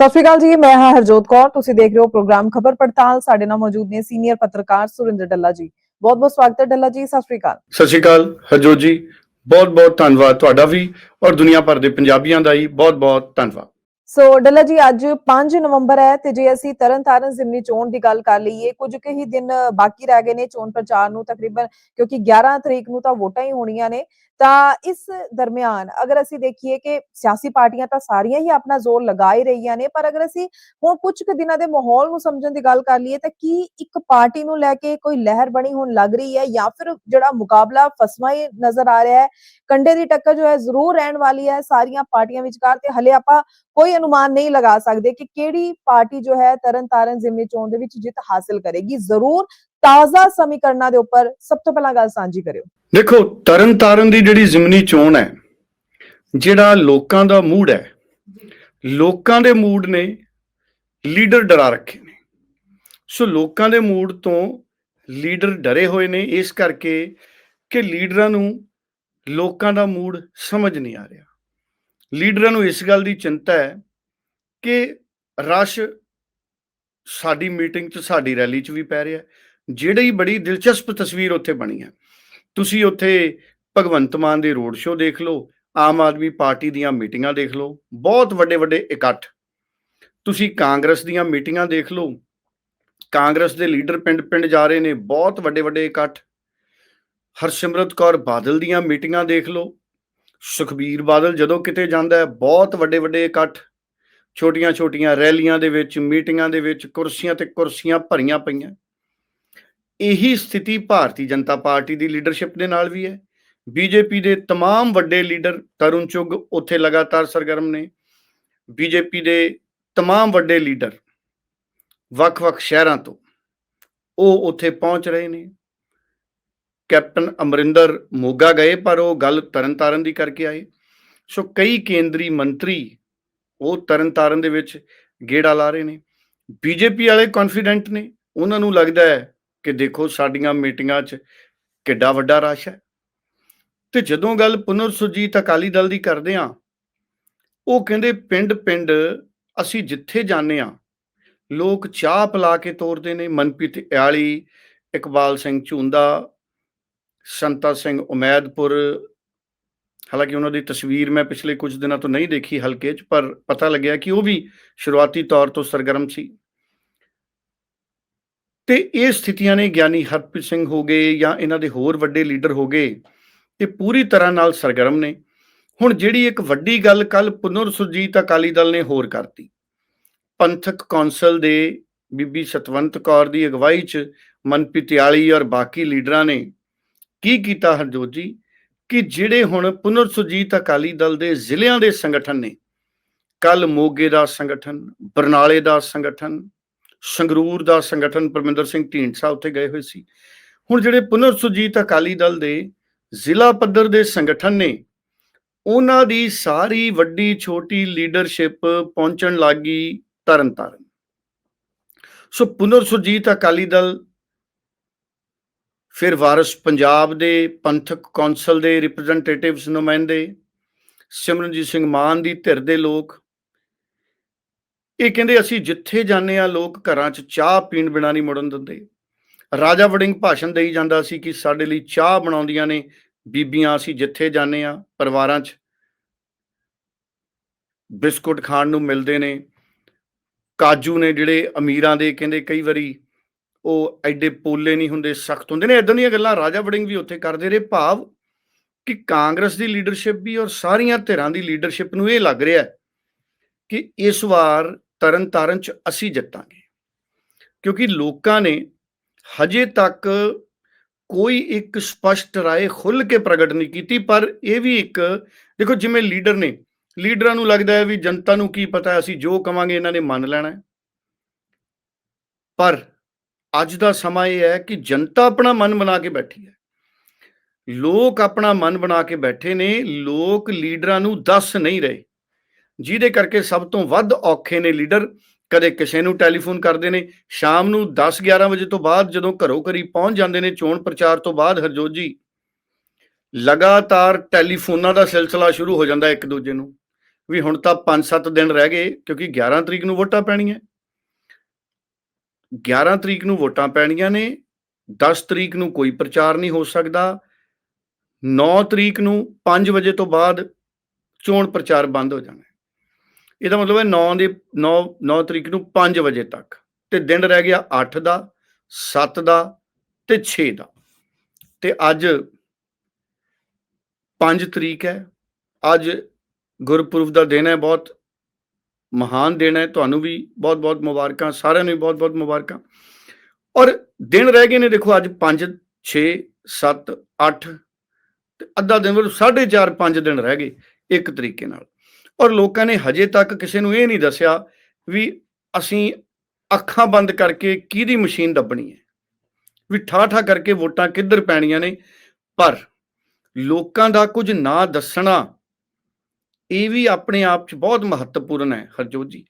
ਸਤਿ ਸ਼੍ਰੀ ਅਕਾਲ ਜੀ ਮੈਂ ਹਾਂ ਹਰਜੋਤ ਕੌਰ। ਤੁਸੀਂ ਦੇਖ ਰਹੇ ਹੋ ਪ੍ਰੋਗਰਾਮ ਖਬਰ ਪੜਤਾਲ। ਸਾਡੇ ਨਾਲ ਮੌਜੂਦ ਨੇ ਸੀਨੀਅਰ ਪੱਤਰਕਾਰ ਸੁਰਿੰਦਰ ਡੱਲਾ ਜੀ। ਬਹੁਤ ਬਹੁਤ ਸਵਾਗਤ ਹੈ ਡੱਲਾ ਜੀ ਸਤਿ ਸ਼੍ਰੀ ਅਕਾਲ। ਸਤਿ ਸ਼੍ਰੀ ਅਕਾਲ ਹਰਜੋਤ ਜੀ। ਬਹੁਤ ਬਹੁਤ ਧੰਨਵਾਦ ਤੁਹਾਡਾ ਵੀ ਔਰ ਦੁਨੀਆ ਭਰ ਦੇ ਪੰਜਾਬੀਆਂ ਦਾ ਹੀ ਬਹੁਤ ਬਹੁਤ ਧੰਨਵਾਦ। ਸੋ ਡੱਲਾ ਜੀ ਅੱਜ 5 ਨਵੰਬਰ ਹੈ ਤੇ ਜੇ ਅਸੀਂ ਤਰਨਤਾਰਨ ਜ਼ਿਮਨੀ ਚੋਣ ਦੀ ਗੱਲ ਕਰ ਲਈਏ ਕੁਝ ਕੁ ਹੀ ਦਿਨ ਬਾਕੀ ਰਹਿ ਗਏ ਨੇ ਚੋਣ ਪ੍ਰਚਾਰ ਨੂੰ ਤਕਰੀਬਨ ਕਿਉਂਕਿ 11 ਤਰੀਕ ਨੂੰ ਤਾਂ ਵੋਟਾਂ ਹੀ ਹੋਣੀਆਂ ਨੇ। ਤਾਂ ਇਸ ਦਰਮਿਆਨ ਅਗਰ ਅਸੀਂ ਦੇਖੀਏ ਕਿ ਸਿਆਸੀ ਪਾਰਟੀਆਂ ਤਾਂ ਸਾਰੀਆਂ ਹੀ ਆਪਣਾ ਜ਼ੋਰ ਲਗਾ ਹੀ ਰਹੀਆਂ ਨੇ, ਪਰ ਅਗਰ ਅਸੀਂ ਹੁਣ ਕੁਝ ਕੁ ਦਿਨਾਂ ਦੇ ਮਾਹੌਲ ਨੂੰ ਸਮਝਣ ਦੀ ਗੱਲ ਕਰ ਲਈਏ ਤਾਂ ਕੀ ਇੱਕ ਪਾਰਟੀ ਨੂੰ ਲੈ ਕੇ ਕੋਈ ਲਹਿਰ ਬਣੀ ਹੁਣ ਲੱਗ ਰਹੀ ਹੈ ਜਾਂ ਫਿਰ ਜਿਹੜਾ ਮੁਕਾਬਲਾ ਫਸਵਾ ਹੀ ਨਜ਼ਰ ਆ ਰਿਹਾ ਹੈ, ਕੰਡੇ ਦੀ ਟੱਕਰ ਜੋ ਹੈ ਜ਼ਰੂਰ ਰਹਿਣ ਵਾਲੀ ਹੈ, ਸਾਰੀਆਂ ਪਾਰਟੀਆਂ ਵਿਚਕਾਰ ਤੇ ਹਲੇ ਆਪਾਂ ਕੋਈ ਅਨੁਮਾਨ ਨਹੀਂ ਲਗਾ ਸਕਦੇ ਕਿ ਕਿਹੜੀ ਪਾਰਟੀ ਜੋ ਹੈ ਤਰਨਤਾਰਨ ਜ਼ਿਮਨੀ ਚੋਣ ਦੇ ਵਿੱਚ ਜਿੱਤ ਹਾਸਲ ਕਰੇਗੀ, ਜ਼ਰੂਰ ਤਾਜ਼ਾ ਸਮੀਕਰਨਾਂ ਦੇ ਉੱਪਰ ਸਭ ਤੋਂ ਪਹਿਲਾਂ ਗੱਲ ਸਾਂਝੀ ਕਰਿਓ। ਦੇਖੋ ਤਰਨ ਤਾਰਨ ਦੀ ਜਿਹੜੀ ਜ਼ਿਮਨੀ ਚੋਣ ਹੈ, ਜਿਹੜਾ ਲੋਕਾਂ ਦਾ ਮੂਡ ਹੈ, ਲੋਕਾਂ ਦੇ ਮੂਡ ਨੇ ਲੀਡਰ ਡਰਾ ਰੱਖੇ ਨੇ। ਸੋ ਲੋਕਾਂ ਦੇ ਮੂਡ ਤੋਂ ਲੀਡਰ ਡਰੇ ਹੋਏ ਨੇ, ਇਸ ਕਰਕੇ ਕਿ ਲੀਡਰਾਂ ਨੂੰ ਲੋਕਾਂ ਦਾ ਮੂਡ ਸਮਝ ਨਹੀਂ ਆ ਰਿਹਾ। ਲੀਡਰਾਂ ਨੂੰ ਇਸ ਗੱਲ ਦੀ ਚਿੰਤਾ ਹੈ ਕਿ ਰਸ਼ ਸਾਡੀ ਮੀਟਿੰਗ 'ਚ, ਸਾਡੀ ਰੈਲੀ 'ਚ ਵੀ ਪੈ ਰਿਹਾ ਜਿਹੜੀ ਬੜੀ ਦਿਲਚਸਪ ਤਸਵੀਰ ਉੱਥੇ ਬਣੀ ਹੈ। ਤੁਸੀਂ ਉੱਥੇ ਭਗਵੰਤ ਮਾਨ ਦੇ ਰੋਡ ਸ਼ੋਅ ਦੇਖ ਲਓ, ਆਮ ਆਦਮੀ ਪਾਰਟੀ ਦੀਆਂ ਮੀਟਿੰਗਾਂ ਦੇਖ ਲਓ, ਬਹੁਤ ਵੱਡੇ ਵੱਡੇ ਇਕੱਠ। ਤੁਸੀਂ ਕਾਂਗਰਸ ਦੀਆਂ ਮੀਟਿੰਗਾਂ ਦੇਖ ਲਓ, ਕਾਂਗਰਸ ਦੇ ਲੀਡਰ ਪਿੰਡ-ਪਿੰਡ ਜਾ ਰਹੇ ਨੇ, ਬਹੁਤ ਵੱਡੇ ਵੱਡੇ ਇਕੱਠ। ਹਰਸਿਮਰਤ ਕੌਰ ਬਾਦਲ ਦੀਆਂ ਮੀਟਿੰਗਾਂ ਦੇਖ ਲਓ, ਸੁਖਬੀਰ ਬਾਦਲ ਜਦੋਂ ਕਿਤੇ ਜਾਂਦਾ ਹੈ, ਬਹੁਤ ਵੱਡੇ ਵੱਡੇ ਇਕੱਠ। ਛੋਟੀਆਂ-ਛੋਟੀਆਂ ਰੈਲੀਆਂ ਦੇ ਵਿੱਚ, ਮੀਟਿੰਗਾਂ ਦੇ ਵਿੱਚ ਕੁਰਸੀਆਂ ਤੇ ਕੁਰਸੀਆਂ ਭਰੀਆਂ ਪਈਆਂ। ਇਹੀ ਸਥਿਤੀ ਭਾਰਤੀ ਜਨਤਾ ਪਾਰਟੀ ਦੀ ਲੀਡਰਸ਼ਿਪ ਦੇ ਨਾਲ ਵੀ ਹੈ ਬੀਜੇਪੀ ਦੇ तमाम ਵੱਡੇ ਲੀਡਰ ਤਰੁਣ ਚੁੱਗ ਉੱਥੇ ਲਗਾਤਾਰ ਸਰਗਰਮ ਨੇ ਬੀਜੇਪੀ ਦੇ तमाम ਵੱਡੇ ਲੀਡਰ ਵੱਖ-ਵੱਖ ਸ਼ਹਿਰਾਂ ਤੋਂ ਉਹ ਉੱਥੇ ਪਹੁੰਚ ਰਹੇ ਨੇ ਕੈਪਟਨ ਅਮਰਿੰਦਰ ਮੋਗਾ ਗਏ ਪਰ ਉਹ ਗੱਲ ਤਰਨਤਾਰਨ ਦੀ ਕਰਕੇ ਆਏ ਸੋ ਕਈ ਕੇਂਦਰੀ ਮੰਤਰੀ ਉਹ ਤਰਨਤਾਰਨ ਦੇ ਵਿੱਚ ਗੇੜਾ ਲਾ ਰਹੇ ਨੇ ਬੀਜੇਪੀ ਵਾਲੇ ਕੌਨਫੀਡੈਂਟ ਨੇ ਉਹਨਾਂ ਨੂੰ ਲੱਗਦਾ ਹੈ ਕਿ ਦੇਖੋ ਸਾਡੀਆਂ ਮੀਟਿੰਗਾਂ 'ਚ ਕਿੱਡਾ ਵੱਡਾ ਰਸ਼ ਹੈ। ਤੇ ਜਦੋਂ ਗੱਲ ਪੁਨਰ ਸੁਰਜੀਤ ਅਕਾਲੀ ਦਲ ਦੀ ਕਰਦੇ ਆ ਉਹ ਕਹਿੰਦੇ ਪਿੰਡ-ਪਿੰਡ ਅਸੀਂ ਜਿੱਥੇ ਜਾਂਦੇ ਆ ਲੋਕ ਚਾਹ ਪਿਲਾ ਕੇ ਤੋਰਦੇ ਨੇ ਮਨਪ੍ਰੀਤ ਇਆਲੀ, ਇਕਬਾਲ ਸਿੰਘ ਝੁੰਦਾ, ਸੰਤਾ ਸਿੰਘ ਉਮੈਦਪੁਰ। ਹਾਲਾਂਕਿ ਉਹਨਾਂ ਦੀ ਤਸਵੀਰ ਮੈਂ ਪਿਛਲੇ ਕੁਝ ਦਿਨਾਂ ਤੋਂ ਨਹੀਂ ਦੇਖੀ ਹਲਕੇ 'ਚ, ਪਰ ਪਤਾ ਲੱਗਿਆ ਕਿ ਉਹ ਵੀ ਸ਼ੁਰੂਆਤੀ ਤੌਰ ਤੋਂ ਸਰਗਰਮ ਸੀ। ਤੇ ਇਹ ਸਥਿਤੀਆਂ ਨੇ ਗਿਆਨੀ ਹਰਪ੍ਰੀਤ ਸਿੰਘ ਹੋ ਗਏ ਜਾਂ ਇਹਨਾਂ ਦੇ ਹੋਰ ਵੱਡੇ ਲੀਡਰ ਹੋ ਗਏ, ਇਹ ਪੂਰੀ ਤਰ੍ਹਾਂ ਨਾਲ ਸਰਗਰਮ ਨੇ। ਹੁਣ ਜਿਹੜੀ ਇੱਕ ਵੱਡੀ ਗੱਲ ਕੱਲ ਪੁਨਰ ਸੁਰਜੀਤ ਅਕਾਲੀ ਦਲ ਨੇ ਹੋਰ ਕਰਤੀ। ਪੰਥਕ ਕੌਂਸਲ ਦੇ ਬੀਬੀ ਸਤਵੰਤ ਕੌਰ ਦੀ ਅਗਵਾਈ 'ਚ ਮਨਪ੍ਰੀਤਿਆਲੀ ਔਰ ਬਾਕੀ ਲੀਡਰਾਂ ਨੇ ਕੀ ਕੀਤਾ ਹਰਜੋਤ ਜੀ? ਕਿ ਜਿਹੜੇ ਹੁਣ ਪੁਨਰ ਸੁਰਜੀਤ ਅਕਾਲੀ ਦਲ ਦੇ ਜ਼ਿਲ੍ਹਿਆਂ ਦੇ ਸੰਗਠਨ ਨੇ ਕੱਲ ਮੋਗੇ ਦਾ ਸੰਗਠਨ, ਬਰਨਾਲੇ ਦਾ ਸੰਗਠਨ ਸੰਗਰੂਰ ਦਾ ਸੰਗਠਨ ਪਰਮਿੰਦਰ ਸਿੰਘ ਢੀਂਡਸਾ ਉੱਥੇ ਗਏ ਹੋਏ ਸੀ। ਹੁਣ ਜਿਹੜੇ ਪੁਨਰ ਸੁਰਜੀਤ ਅਕਾਲੀ ਦਲ ਦੇ ਜ਼ਿਲ੍ਹਾ ਪੱਧਰ ਦੇ ਸੰਗਠਨ ਨੇ, ਉਹਨਾਂ ਦੀ ਸਾਰੀ ਵੱਡੀ ਛੋਟੀ ਲੀਡਰਸ਼ਿਪ ਪਹੁੰਚਣ ਲੱਗੀ ਤਰਨਤਾਰਨ। ਸੋ ਪੁਨਰ ਸੁਰਜੀਤ ਅਕਾਲੀ ਦਲ ਫਿਰ ਵਾਰਿਸ ਪੰਜਾਬ ਦੇ ਪੰਥਕ ਕੌਂਸਲ ਦੇ ਰਿਪਰੈਜ਼ੈਂਟੇਟਿਵਸ ਨੁਮਾਇੰਦੇ, ਸਿਮਰਨਜੀਤ ਸਿੰਘ ਮਾਨ ਦੀ ਧਿਰ ਦੇ ਲੋਕ ਇਹ ਕਹਿੰਦੇ ਅਸੀਂ ਜਿੱਥੇ ਜਾਂਦੇ ਆ ਲੋਕ ਘਰਾਂ 'ਚ ਚਾਹ ਪੀਣ ਬਿਨਾ ਨਹੀਂ ਮੁੜਨ ਦਿੰਦੇ। ਰਾਜਾ ਵੜਿੰਗ ਭਾਸ਼ਣ ਦੇਈ ਜਾਂਦਾ ਸੀ ਕਿ ਸਾਡੇ ਲਈ ਚਾਹ ਬਣਾਉਂਦੀਆਂ ਨੇ ਬੀਬੀਆਂ, ਅਸੀਂ ਜਿੱਥੇ ਜਾਂਦੇ ਆ ਪਰਿਵਾਰਾਂ 'ਚ ਬਿਸਕੁਟ ਖਾਣ ਨੂੰ ਮਿਲਦੇ ਨੇ। ਕਾਜੂ ਨੇ ਜਿਹੜੇ ਅਮੀਰਾਂ ਦੇ ਕਹਿੰਦੇ ਕਈ ਵਾਰੀ ਉਹ ਐਡੇ ਪੋਲੇ ਨਹੀਂ ਹੁੰਦੇ, ਸਖਤ ਹੁੰਦੇ ਨੇ। ਇਦਾਂ ਦੀਆਂ ਗੱਲਾਂ ਰਾਜਾ ਵੜਿੰਗ ਵੀ ਉੱਥੇ ਕਰਦੇ ਰਹੇ। ਭਾਵ ਕਿ ਕਾਂਗਰਸ ਦੀ ਲੀਡਰਸ਼ਿਪ ਵੀ ਔਰ ਸਾਰੀਆਂ ਧਿਰਾਂ ਦੀ ਲੀਡਰਸ਼ਿਪ ਨੂੰ ਇਹ ਲੱਗ ਰਿਹਾ ਕਿ ਇਸ ਵਾਰ ਤਰਨ ਤਾਰਨ ਚ ਅਸੀਂ ਜਿੱਤਾਂਗੇ। ਕਿਉਂਕਿ ਲੋਕਾਂ ਨੇ ਹਜੇ ਤੱਕ ਕੋਈ ਇੱਕ ਸਪਸ਼ਟ ਰਾਏ ਖੁੱਲ ਕੇ ਪ੍ਰਗਟ ਨਹੀਂ ਕੀਤੀ, ਪਰ ਇਹ ਵੀ ਇੱਕ, ਦੇਖੋ ਜਿਵੇਂ ਲੀਡਰ ਨੇ, ਲੀਡਰਾਂ ਨੂੰ ਲੱਗਦਾ ਹੈ ਵੀ ਜਨਤਾ ਨੂੰ ਕੀ ਪਤਾ ਅਸੀਂ ਜੋ ਕਵਾਂਗੇ ਇਹਨਾਂ ਨੇ ਮੰਨ ਲੈਣਾ ਹੈ। ਪਰ ਅੱਜ ਦਾ ਸਮਾਂ ਇਹ ਹੈ ਕਿ ਜਨਤਾ ਆਪਣਾ ਮਨ ਬਣਾ ਕੇ ਬੈਠੀ ਹੈ। ਲੋਕ ਆਪਣਾ ਮਨ ਬਣਾ ਕੇ ਬੈਠੇ ਨੇ, ਲੋਕ ਲੀਡਰਾਂ ਨੂੰ ਦੱਸ ਨਹੀਂ ਰਹੇ। ਜਿਹਦੇ ਕਰਕੇ ਸਭ ਤੋਂ ਵੱਧ ਔਖੇ ਨੇ ਲੀਡਰ। ਕਦੇ ਕਿਸੇ ਨੂੰ ਟੈਲੀਫੋਨ ਕਰਦੇ ਨੇ। ਸ਼ਾਮ ਨੂੰ 10 11 ਵਜੇ ਤੋਂ ਬਾਅਦ ਜਦੋਂ ਘਰੋਂ ਘਰੀ ਪਹੁੰਚ ਜਾਂਦੇ ਨੇ ਚੋਣ ਪ੍ਰਚਾਰ ਤੋਂ ਬਾਅਦ, ਹਰਜੋਤ ਜੀ, ਲਗਾਤਾਰ ਟੈਲੀਫੋਨਾਂ ਦਾ ਸਿਲਸਿਲਾ ਸ਼ੁਰੂ ਹੋ ਜਾਂਦਾ ਇੱਕ ਦੂਜੇ ਨੂੰ। ਵੀ ਹੁਣ ਤਾਂ 5-7 ਦਿਨ ਰਹਿ ਗਏ, ਕਿਉਂਕਿ 11 ਤਰੀਕ ਨੂੰ ਵੋਟਾਂ ਪੈਣੀਆਂ। 11 ਤਰੀਕ ਨੂੰ ਵੋਟਾਂ ਪੈਣੀਆਂ ਨੇ 10 ਤਰੀਕ ਨੂੰ ਕੋਈ ਪ੍ਰਚਾਰ ਨਹੀਂ ਹੋ ਸਕਦਾ। 9 ਤਰੀਕ ਨੂੰ 5 ਵਜੇ ਤੋਂ ਬਾਅਦ ਚੋਣ ਪ੍ਰਚਾਰ ਬੰਦ ਹੋ ਜਾਣਾ। ਇਹਦਾ ਮਤਲਬ ਹੈ 9 ਦੇ 9 9 ਤਰੀਕ ਨੂੰ 5 ਵਜੇ ਤੱਕ। ਤੇ ਦਿਨ ਰਹਿ ਗਿਆ 8 ਦਾ 7 ਦਾ ਤੇ 6 ਦਾ। ਤੇ ਅੱਜ 5 ਤਰੀਕ ਹੈ। ਅੱਜ ਗੁਰਪੁਰਬ ਦਾ ਦਿਨ ਹੈ, ਬਹੁਤ ਮਹਾਨ ਦਿਨ ਹੈ। ਤੁਹਾਨੂੰ ਵੀ ਬਹੁਤ ਬਹੁਤ ਮੁਬਾਰਕਾਂ, ਸਾਰਿਆਂ ਨੂੰ ਵੀ ਬਹੁਤ ਬਹੁਤ ਮੁਬਾਰਕਾਂ। ਔਰ ਦਿਨ ਰਹਿ ਗਏ ਨੇ, ਦੇਖੋ ਅੱਜ 5 6 7 8 ਤੇ ਅੱਧਾ ਦਿਨ ਮਤਲਬ 4.5 5 ਦਿਨ ਰਹਿ ਗਏ ਇੱਕ ਤਰੀਕੇ ਨਾਲ। ਔਰ ਲੋਕਾਂ ਨੇ ਹਜੇ ਤੱਕ ਕਿਸੇ ਨੂੰ ਇਹ ਨਹੀਂ ਦੱਸਿਆ ਵੀ ਅਸੀਂ ਅੱਖਾਂ ਬੰਦ ਕਰਕੇ ਕਿਹਦੀ ਮਸ਼ੀਨ ਦੱਬਣੀ ਹੈ? ਵੀ ਠਾਠਾ ਕਰਕੇ ਵੋਟਾਂ ਕਿੱਧਰ ਪੈਣੀਆਂ ਨੇ? ਪਰ ਲੋਕਾਂ ਦਾ ਕੁਝ ਨਾ ਦੱਸਣਾ ਇਹ ਵੀ ਆਪਣੇ ਆਪ 'ਚ ਬਹੁਤ ਮਹੱਤਵਪੂਰਨ ਹੈ ਹਰਜੋਤ ਜੀ।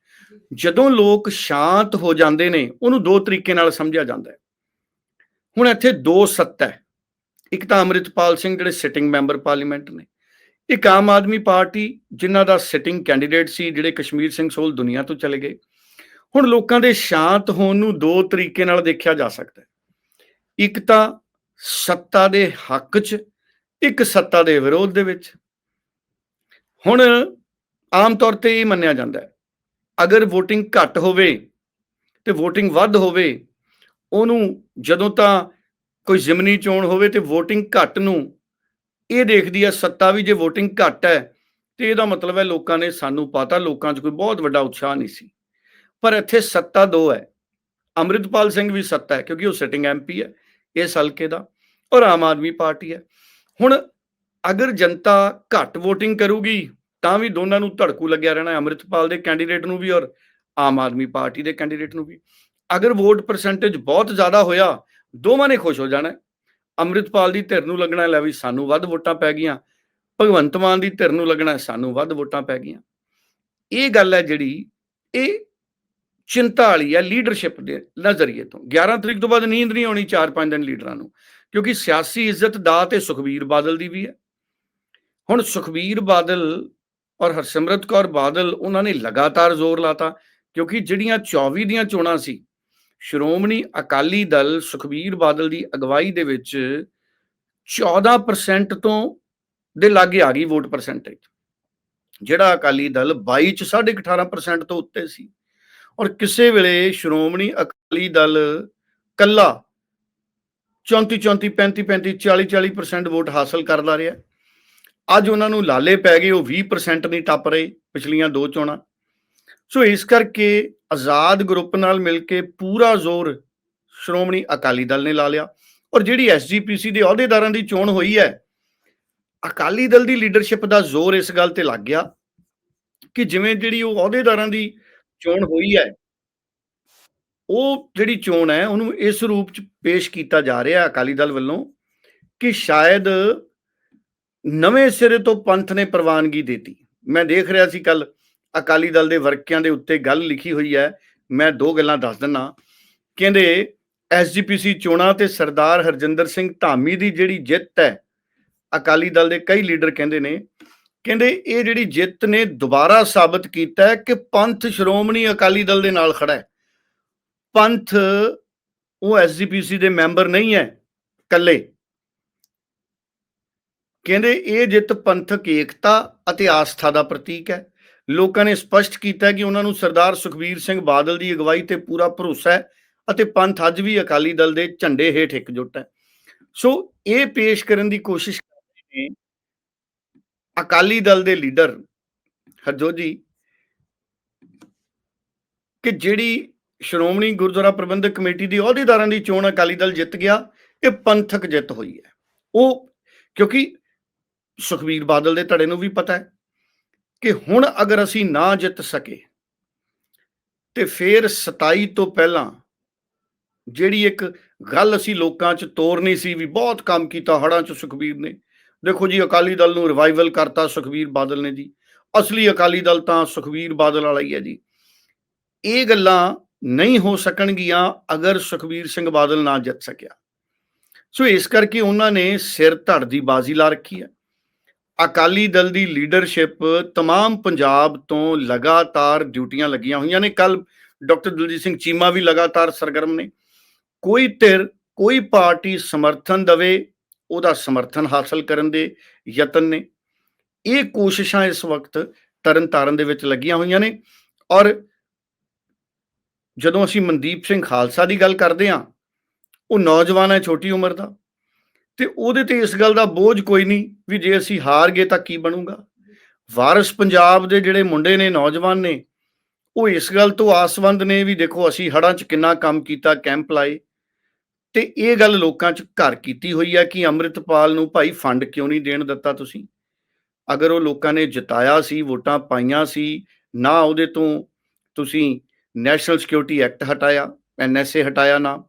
ਜਦੋਂ ਲੋਕ ਸ਼ਾਂਤ ਹੋ ਜਾਂਦੇ ਨੇ ਉਹਨੂੰ ਦੋ ਤਰੀਕੇ ਨਾਲ ਸਮਝਿਆ ਜਾਂਦਾ ਹੈ। ਹੁਣ ਇੱਥੇ ਦੋ ਸੱਤਾ ਹੈ। ਇੱਕ ਤਾਂ ਅਮਰਿਤਪਾਲ ਸਿੰਘ ਜਿਹੜੇ ਸਿਟਿੰਗ ਮੈਂਬਰ ਪਾਰਲੀਮੈਂਟ ਨੇ। ਇੱਕ ਆਮ ਆਦਮੀ ਪਾਰਟੀ ਜਿਨ੍ਹਾਂ ਦਾ ਸਿਟਿੰਗ ਕੈਂਡੀਡੇਟ ਸੀ, ਜਿਹੜੇ ਕਸ਼ਮੀਰ ਸਿੰਘ ਸੋਲ ਦੁਨੀਆ ਤੋਂ ਚਲੇ ਗਏ। ਹੁਣ ਲੋਕਾਂ ਦੇ ਸ਼ਾਂਤ ਹੋਣ ਨੂੰ ਦੋ ਤਰੀਕੇ ਨਾਲ ਦੇਖਿਆ ਜਾ ਸਕਦਾ ਹੈ। ਇੱਕ ਤਾਂ ਸੱਤਾ ਦੇ ਹੱਕ 'ਚ, ਇੱਕ ਸੱਤਾ ਦੇ ਵਿਰੋਧ ਦੇ ਵਿੱਚ। ਹੁਣ ਆਮ ਤੌਰ ਤੇ ਇਹ ਮੰਨਿਆ ਜਾਂਦਾ ਹੈ, ਅਗਰ VOTING ਘੱਟ ਹੋਵੇ ਤੇ VOTING ਵੱਧ ਹੋਵੇ, ਉਹਨੂੰ ਜਦੋਂ ਤਾਂ ਕੋਈ ਜ਼ਿਮਨੀ ਚੋਣ ਹੋਵੇ ਤੇ VOTING ਘੱਟ ਨੂੰ ਇਹ ਦੇਖਦੀ ਹੈ ਸੱਤਾ ਵੀ ਜੇ VOTING ਘੱਟ ਹੈ, ਤੇ ਇਹਦਾ ਮਤਲਬ ਹੈ ਲੋਕਾਂ ਨੇ ਸਾਨੂੰ ਪਤਾ, ਲੋਕਾਂ 'ਚ ਕੋਈ ਬਹੁਤ ਵੱਡਾ ਉਤਸ਼ਾਹ ਨਹੀਂ ਸੀ। ਪਰ ਇੱਥੇ ਸੱਤਾ ਦੋ ਹੈ। ਅੰਮ੍ਰਿਤਪਾਲ ਸਿੰਘ ਵੀ ਸੱਤਾ ਹੈ, ਕਿਉਂਕਿ ਉਹ ਸਿਟਿੰਗ ਐਮਪੀ ਹੈ, ਇਸ ਹਲਕੇ ਦਾ, ਔਰ ਆਮ ਆਦਮੀ ਪਾਰਟੀ ਹੈ। ਹੁਣ ਅਗਰ ਜਨਤਾ ਘੱਟ VOTING ਕਰੂਗੀ, ਤਾਂ ਵੀ ਦੋਨਾਂ ਨੂੰ ਧੜਕੂ ਲੱਗਿਆ ਰਹਿਣਾ ਅੰਮ੍ਰਿਤਪਾਲ ਦੇ ਕੈਂਡੀਡੇਟ ਨੂੰ ਵੀ ਔਰ ਆਮ ਆਦਮੀ ਪਾਰਟੀ ਦੇ ਕੈਂਡੀਡੇਟ ਨੂੰ ਵੀ। ਅਗਰ ਵੋਟ ਪਰਸੈਂਟੇਜ ਬਹੁਤ ਜ਼ਿਆਦਾ ਹੋਇਆ, ਦੋਵਾਂ ਨੇ ਖੁਸ਼ ਹੋ ਜਾਣਾ ਅੰਮ੍ਰਿਤਪਾਲ ਦੀ ਧਿਰ ਨੂੰ ਲੱਗਣਾ ਲੈ ਵੀ ਸਾਨੂੰ ਵੱਧ ਵੋਟਾਂ ਪੈ ਗਈਆਂ, ਭਗਵੰਤ ਮਾਨ ਦੀ ਧਿਰ ਨੂੰ ਲੱਗਣਾ ਸਾਨੂੰ ਵੱਧ ਵੋਟਾਂ ਪੈ ਗਈਆਂ। ਇਹ ਗੱਲ ਹੈ ਜਿਹੜੀ ਇਹ ਚਿੰਤਾ ਵਾਲੀ ਹੈ ਲੀਡਰਸ਼ਿਪ ਦੇ ਨਜ਼ਰੀਏ ਤੋਂ। 11 ਤਰੀਕ ਤੋਂ ਬਾਅਦ ਨੀਂਦ ਨਹੀਂ ਆਉਣੀ 4-5 ਦਿਨ ਲੀਡਰਾਂ ਨੂੰ, ਕਿਉਂਕਿ ਸਿਆਸੀ ਇੱਜ਼ਤ ਦਾ ਤੇ ਸੁਖਬੀਰ ਬਾਦਲ ਦੀ ਵੀ ਹੈ। ਹੁਣ ਸੁਖਬੀਰ ਬਾਦਲ ਔਰ ਹਰਸਿਮਰਤ ਕੌਰ ਬਾਦਲ, ਉਹਨਾਂ ਨੇ ਲਗਾਤਾਰ ਜ਼ੋਰ ਲਾਤਾ, ਕਿਉਂਕਿ ਜਿਹੜੀਆਂ 24 ਦੀਆਂ ਚੋਣਾਂ ਸੀ ਸ਼੍ਰੋਮਣੀ ਅਕਾਲੀ ਦਲ ਸੁਖਬੀਰ ਬਾਦਲ ਦੀ ਅਗਵਾਈ ਦੇ ਵਿੱਚ 14% ਤੋਂ ਦੇ ਲਾਗੇ ਆ ਗਈ ਵੋਟ ਪਰਸੈਂਟੇਜ ਜਿਹੜਾ ਅਕਾਲੀ ਦਲ 22 ਚ 18.5% ਤੋਂ ਉੱਤੇ ਸੀ ਔਰ ਕਿਸੇ ਵੇਲੇ ਸ਼੍ਰੋਮਣੀ ਅਕਾਲੀ ਦਲ ਕੱਲਾ 34 34 35 35 40 40% ਵੋਟ ਹਾਸਲ ਕਰਦਾ ਰਿਹਾ। ਅੱਜ ਉਹਨਾਂ ਨੂੰ ਲਾਲੇ ਪੈ ਗਏ, ਉਹ 20% ਨਹੀਂ ਟੱਪ ਰਹੇ ਪਿਛਲੀਆਂ ਦੋ ਚੋਣਾਂ। ਸੋ ਇਸ ਕਰਕੇ ਆਜ਼ਾਦ ਗਰੁੱਪ ਨਾਲ ਮਿਲ ਕੇ ਪੂਰਾ ਜ਼ੋਰ ਸ਼੍ਰੋਮਣੀ ਅਕਾਲੀ ਦਲ ਨੇ ਲਾ ਲਿਆ। ਔਰ ਜਿਹੜੀ ਐਸਜੀਪੀਸੀ ਦੇ ਅਹੁਦੇਦਾਰਾਂ ਦੀ ਚੋਣ ਹੋਈ ਹੈ, ਅਕਾਲੀ ਦਲ ਦੀ ਲੀਡਰਸ਼ਿਪ ਦਾ ਜ਼ੋਰ ਇਸ ਗੱਲ ਤੇ ਲੱਗ ਗਿਆ ਕਿ ਜਿਵੇਂ ਜਿਹੜੀ ਉਹ ਅਹੁਦੇਦਾਰਾਂ ਦੀ ਚੋਣ ਹੋਈ ਹੈ, ਉਹ ਜਿਹੜੀ ਚੋਣ ਹੈ, ਉਹਨੂੰ ਇਸ ਰੂਪ ਚ ਪੇਸ਼ ਕੀਤਾ ਜਾ ਰਿਹਾ ਅਕਾਲੀ ਦਲ ਵੱਲੋਂ ਕਿ ਸ਼ਾਇਦ ਨਵੇਂ ਸਿਰੇ ਤੋਂ ਪੰਥ ਨੇ ਪ੍ਰਵਾਨਗੀ ਦਿੱਤੀ। ਮੈਂ ਦੇਖ ਰਿਹਾ ਸੀ ਕੱਲ ਅਕਾਲੀ ਦਲ ਦੇ ਵਰਕਿਆਂ ਦੇ ਉੱਤੇ ਗੱਲ ਲਿਖੀ ਹੋਈ ਹੈ। ਮੈਂ ਦੋ ਗੱਲਾਂ ਦੱਸ ਦਿੰਨਾ ਕਹਿੰਦੇ ਐਸਜੀਪੀਸੀ ਚੋਣਾਂ ਤੇ ਸਰਦਾਰ ਹਰਜਿੰਦਰ ਸਿੰਘ ਧਾਮੀ ਦੀ ਜਿਹੜੀ ਜਿੱਤ ਹੈ, ਅਕਾਲੀ ਦਲ ਦੇ ਕਈ ਲੀਡਰ ਕਹਿੰਦੇ ਨੇ, ਕਹਿੰਦੇ ਇਹ ਜਿਹੜੀ ਜਿੱਤ ਨੇ ਦੁਬਾਰਾ ਸਾਬਤ ਕੀਤਾ ਹੈ ਕਿ ਪੰਥ ਸ਼੍ਰੋਮਣੀ ਅਕਾਲੀ ਦਲ ਦੇ ਨਾਲ ਖੜਾ ਹੈ। ਪੰਥ, ਉਹ ਐਸਜੀਪੀਸੀ ਦੇ ਮੈਂਬਰ ਨਹੀਂ ਹੈ ਕੱਲੇ ਕਹਿੰਦੇ ਇਹ ਜਿੱਤ ਪੰਥਕ ਏਕਤਾ ਅਤੇ ਆਸਥਾ ਦਾ ਪ੍ਰਤੀਕ ਹੈ। ਲੋਕਾਂ ਨੇ ਸਪਸ਼ਟ ਕੀਤਾ ਕਿ ਉਹਨਾਂ ਨੂੰ ਸਰਦਾਰ ਸੁਖਬੀਰ ਸਿੰਘ ਬਾਦਲ ਦੀ ਅਗਵਾਈ ਤੇ ਪੂਰਾ ਭਰੋਸਾ ਹੈ ਅਤੇ ਪੰਥ ਅੱਜ ਵੀ ਅਕਾਲੀ ਦਲ ਦੇ ਝੰਡੇ ਹੇਠ ਇਕਜੁੱਟ ਹੈ। ਸੋ ਇਹ ਪੇਸ਼ ਕਰਨ ਦੀ ਕੋਸ਼ਿਸ਼ ਕਰ ਰਹੇ ਨੇ ਅਕਾਲੀ ਦਲ ਦੇ ਲੀਡਰ ਹਰਜੋਤ ਜੀ, ਕਿ ਜਿਹੜੀ ਸ਼੍ਰੋਮਣੀ ਗੁਰਦੁਆਰਾ ਪ੍ਰਬੰਧਕ ਕਮੇਟੀ ਦੀ ਅਹੁਦੇਦਾਰਾਂ ਦੀ ਚੋਣ ਅਕਾਲੀ ਦਲ ਜਿੱਤ ਗਿਆ, ਇਹ ਪੰਥਕ ਜਿੱਤ ਹੋਈ ਹੈ। ਉਹ ਕਿਉਂਕਿ ਸੁਖਬੀਰ ਬਾਦਲ ਦੇ ਧੜੇ ਨੂੰ ਵੀ ਪਤਾ ਹੈ। ਕਿ ਹੁਣ ਅਗਰ ਅਸੀਂ ਨਾ ਜਿੱਤ ਸਕੇ, ਤੇ ਫਿਰ 27 ਤੋਂ ਪਹਿਲਾਂ ਜਿਹੜੀ ਇੱਕ ਗੱਲ ਅਸੀਂ ਲੋਕਾਂ 'ਚ ਤੋਰਨੀ ਸੀ ਵੀ ਬਹੁਤ ਕੰਮ ਕੀਤਾ ਹੜਾਂ 'ਚ ਸੁਖਬੀਰ ਨੇ। ਦੇਖੋ ਜੀ, ਅਕਾਲੀ ਦਲ ਨੂੰ ਰਿਵਾਈਵਲ ਕਰਤਾ ਸੁਖਬੀਰ ਬਾਦਲ ਨੇ ਜੀ। ਅਸਲੀ ਅਕਾਲੀ ਦਲ ਤਾਂ ਸੁਖਬੀਰ ਬਾਦਲ ਵਾਲਾ ਹੀ ਹੈ ਜੀ। ਇਹ ਗੱਲਾਂ ਨਹੀਂ ਹੋ ਸਕਣਗੀਆਂ ਅਗਰ ਸੁਖਬੀਰ ਸਿੰਘ ਬਾਦਲ ਨਾ ਜਿੱਤ ਸਕਿਆ। ਸੋ ਇਸ ਕਰਕੇ ਉਹਨਾਂ ਨੇ ਸਿਰ ਧੜ ਦੀ ਬਾਜ਼ੀ ਲਾ ਰੱਖੀ ਹੈ। ਅਕਾਲੀ ਦਲ ਦੀ ਲੀਡਰਸ਼ਿਪ तमाम ਪੰਜਾਬ ਤੋਂ ਲਗਾਤਾਰ ਡਿਊਟੀਆਂ ਲੱਗੀਆਂ ਹੋਈਆਂ ਨੇ ਕੱਲ ਡਾਕਟਰ ਦਲਜੀਤ ਸਿੰਘ ਚੀਮਾ ਵੀ ਲਗਾਤਾਰ ਸਰਗਰਮ ਨੇ ਕੋਈ ਧਿਰ ਕੋਈ ਪਾਰਟੀ ਸਮਰਥਨ ਦਵੇ ਉਹਦਾ ਸਮਰਥਨ ਹਾਸਲ ਕਰਨ ਦੇ ਯਤਨ ਨੇ ਇਹ ਕੋਸ਼ਿਸ਼ਾਂ ਇਸ ਵਕਤ ਤਰਨਤਾਰਨ ਦੇ ਵਿੱਚ ਲੱਗੀਆਂ ਹੋਈਆਂ ਨੇ ਔਰ ਜਦੋਂ ਅਸੀਂ ਮਨਦੀਪ ਸਿੰਘ ਖਾਲਸਾ ਦੀ ਗੱਲ ਕਰਦੇ ਹਾਂ ਉਹ ਨੌਜਵਾਨ ਹੈ ਛੋਟੀ ਉਮਰ ਦਾ ਤੇ ਉਹਦੇ ਤੇ ਇਸ ਗੱਲ ਦਾ ਬੋਝ ਕੋਈ ਨਹੀਂ ਵੀ ਜੇ ਅਸੀਂ ਹਾਰ ਗਏ ਤਾਂ ਕੀ ਬਣੂਗਾ? ਵਾਰਿਸ ਪੰਜਾਬ ਦੇ ਜਿਹੜੇ ਮੁੰਡੇ ਨੇ, ਨੌਜਵਾਨ ਨੇ, ਉਹ ਇਸ ਗੱਲ ਤੋਂ ਆਸਵੰਦ ਨੇ ਵੀ ਦੇਖੋ ਅਸੀਂ ਹੜਾਂ 'ਚ ਕਿੰਨਾ ਕੰਮ ਕੀਤਾ, ਕੈਂਪ ਲਾਏ ਤੇ ਇਹ ਗੱਲ ਲੋਕਾਂ 'ਚ ਘਰ ਕੀਤੀ ਹੋਈ ਹੈ ਕਿ ਅੰਮ੍ਰਿਤਪਾਲ ਨੂੰ ਭਾਈ ਫੰਡ ਕਿਉਂ ਨਹੀਂ ਦੇਣ ਦਿੱਤਾ ਤੁਸੀਂ? ਅਗਰ ਉਹ ਲੋਕਾਂ ਨੇ ਜਿਤਾਇਆ ਸੀ, ਵੋਟਾਂ ਪਾਈਆਂ ਸੀ, ਨਾ ਉਹਦੇ ਤੋਂ ਤੁਸੀਂ ਨੈਸ਼ਨਲ ਸਿਕਿਉਰਿਟੀ ਐਕਟ ਹਟਾਇਆ ਐਨਐਸਏ ਹਟਾਇਆ ਨਾ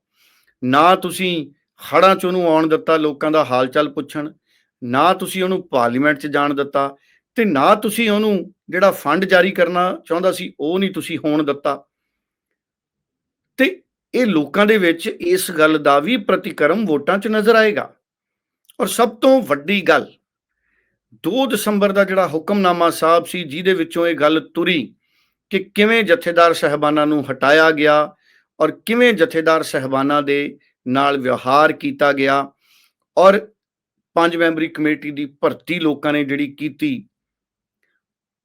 ਨਾ ਤੁਸੀਂ ਹੜਾਂ 'ਚ ਉਹਨੂੰ ਆਉਣ ਦਿੱਤਾ, ਲੋਕਾਂ ਦਾ ਹਾਲ ਚਾਲ ਪੁੱਛਣ। ਨਾ ਤੁਸੀਂ ਉਹਨੂੰ ਪਾਰਲੀਮੈਂਟ 'ਚ ਜਾਣ ਦਿੱਤਾ ਤੇ ਨਾ ਤੁਸੀਂ ਉਹਨੂੰ ਜਿਹੜਾ ਫੰਡ ਜਾਰੀ ਕਰਨਾ ਚਾਹੁੰਦਾ ਸੀ, ਉਹ ਨਹੀਂ ਤੁਸੀਂ ਹੋਣ ਦਿੱਤਾ। ਤੇ ਇਹ ਲੋਕਾਂ ਦੇ ਵਿੱਚ ਇਸ ਗੱਲ ਦਾ ਵੀ ਪ੍ਰਤੀਕਰਮ ਵੋਟਾਂ 'ਚ ਨਜ਼ਰ ਆਏਗਾ। ਔਰ ਸਭ ਤੋਂ ਵੱਡੀ ਗੱਲ 2 ਦਸੰਬਰ ਦਾ ਜਿਹੜਾ ਹੁਕਮਨਾਮਾ ਸਾਹਿਬ ਸੀ, ਜਿਹਦੇ ਵਿੱਚੋਂ ਇਹ ਗੱਲ ਤੁਰੀ ਕਿ ਕਿਵੇਂ ਜਥੇਦਾਰ ਸਹਿਬਾਨਾਂ ਨੂੰ ਹਟਾਇਆ ਗਿਆ ਔਰ ਕਿਵੇਂ ਜਥੇਦਾਰ ਸਹਿਬਾਨਾਂ ਦੇ ਨਾਲ ਵਿਵਹਾਰ ਕੀਤਾ ਗਿਆ ਔਰ ਪੰਜ ਮੈਂਬਰੀ ਕਮੇਟੀ ਦੀ ਭਰਤੀ ਲੋਕਾਂ ਨੇ ਜਿਹੜੀ ਕੀਤੀ,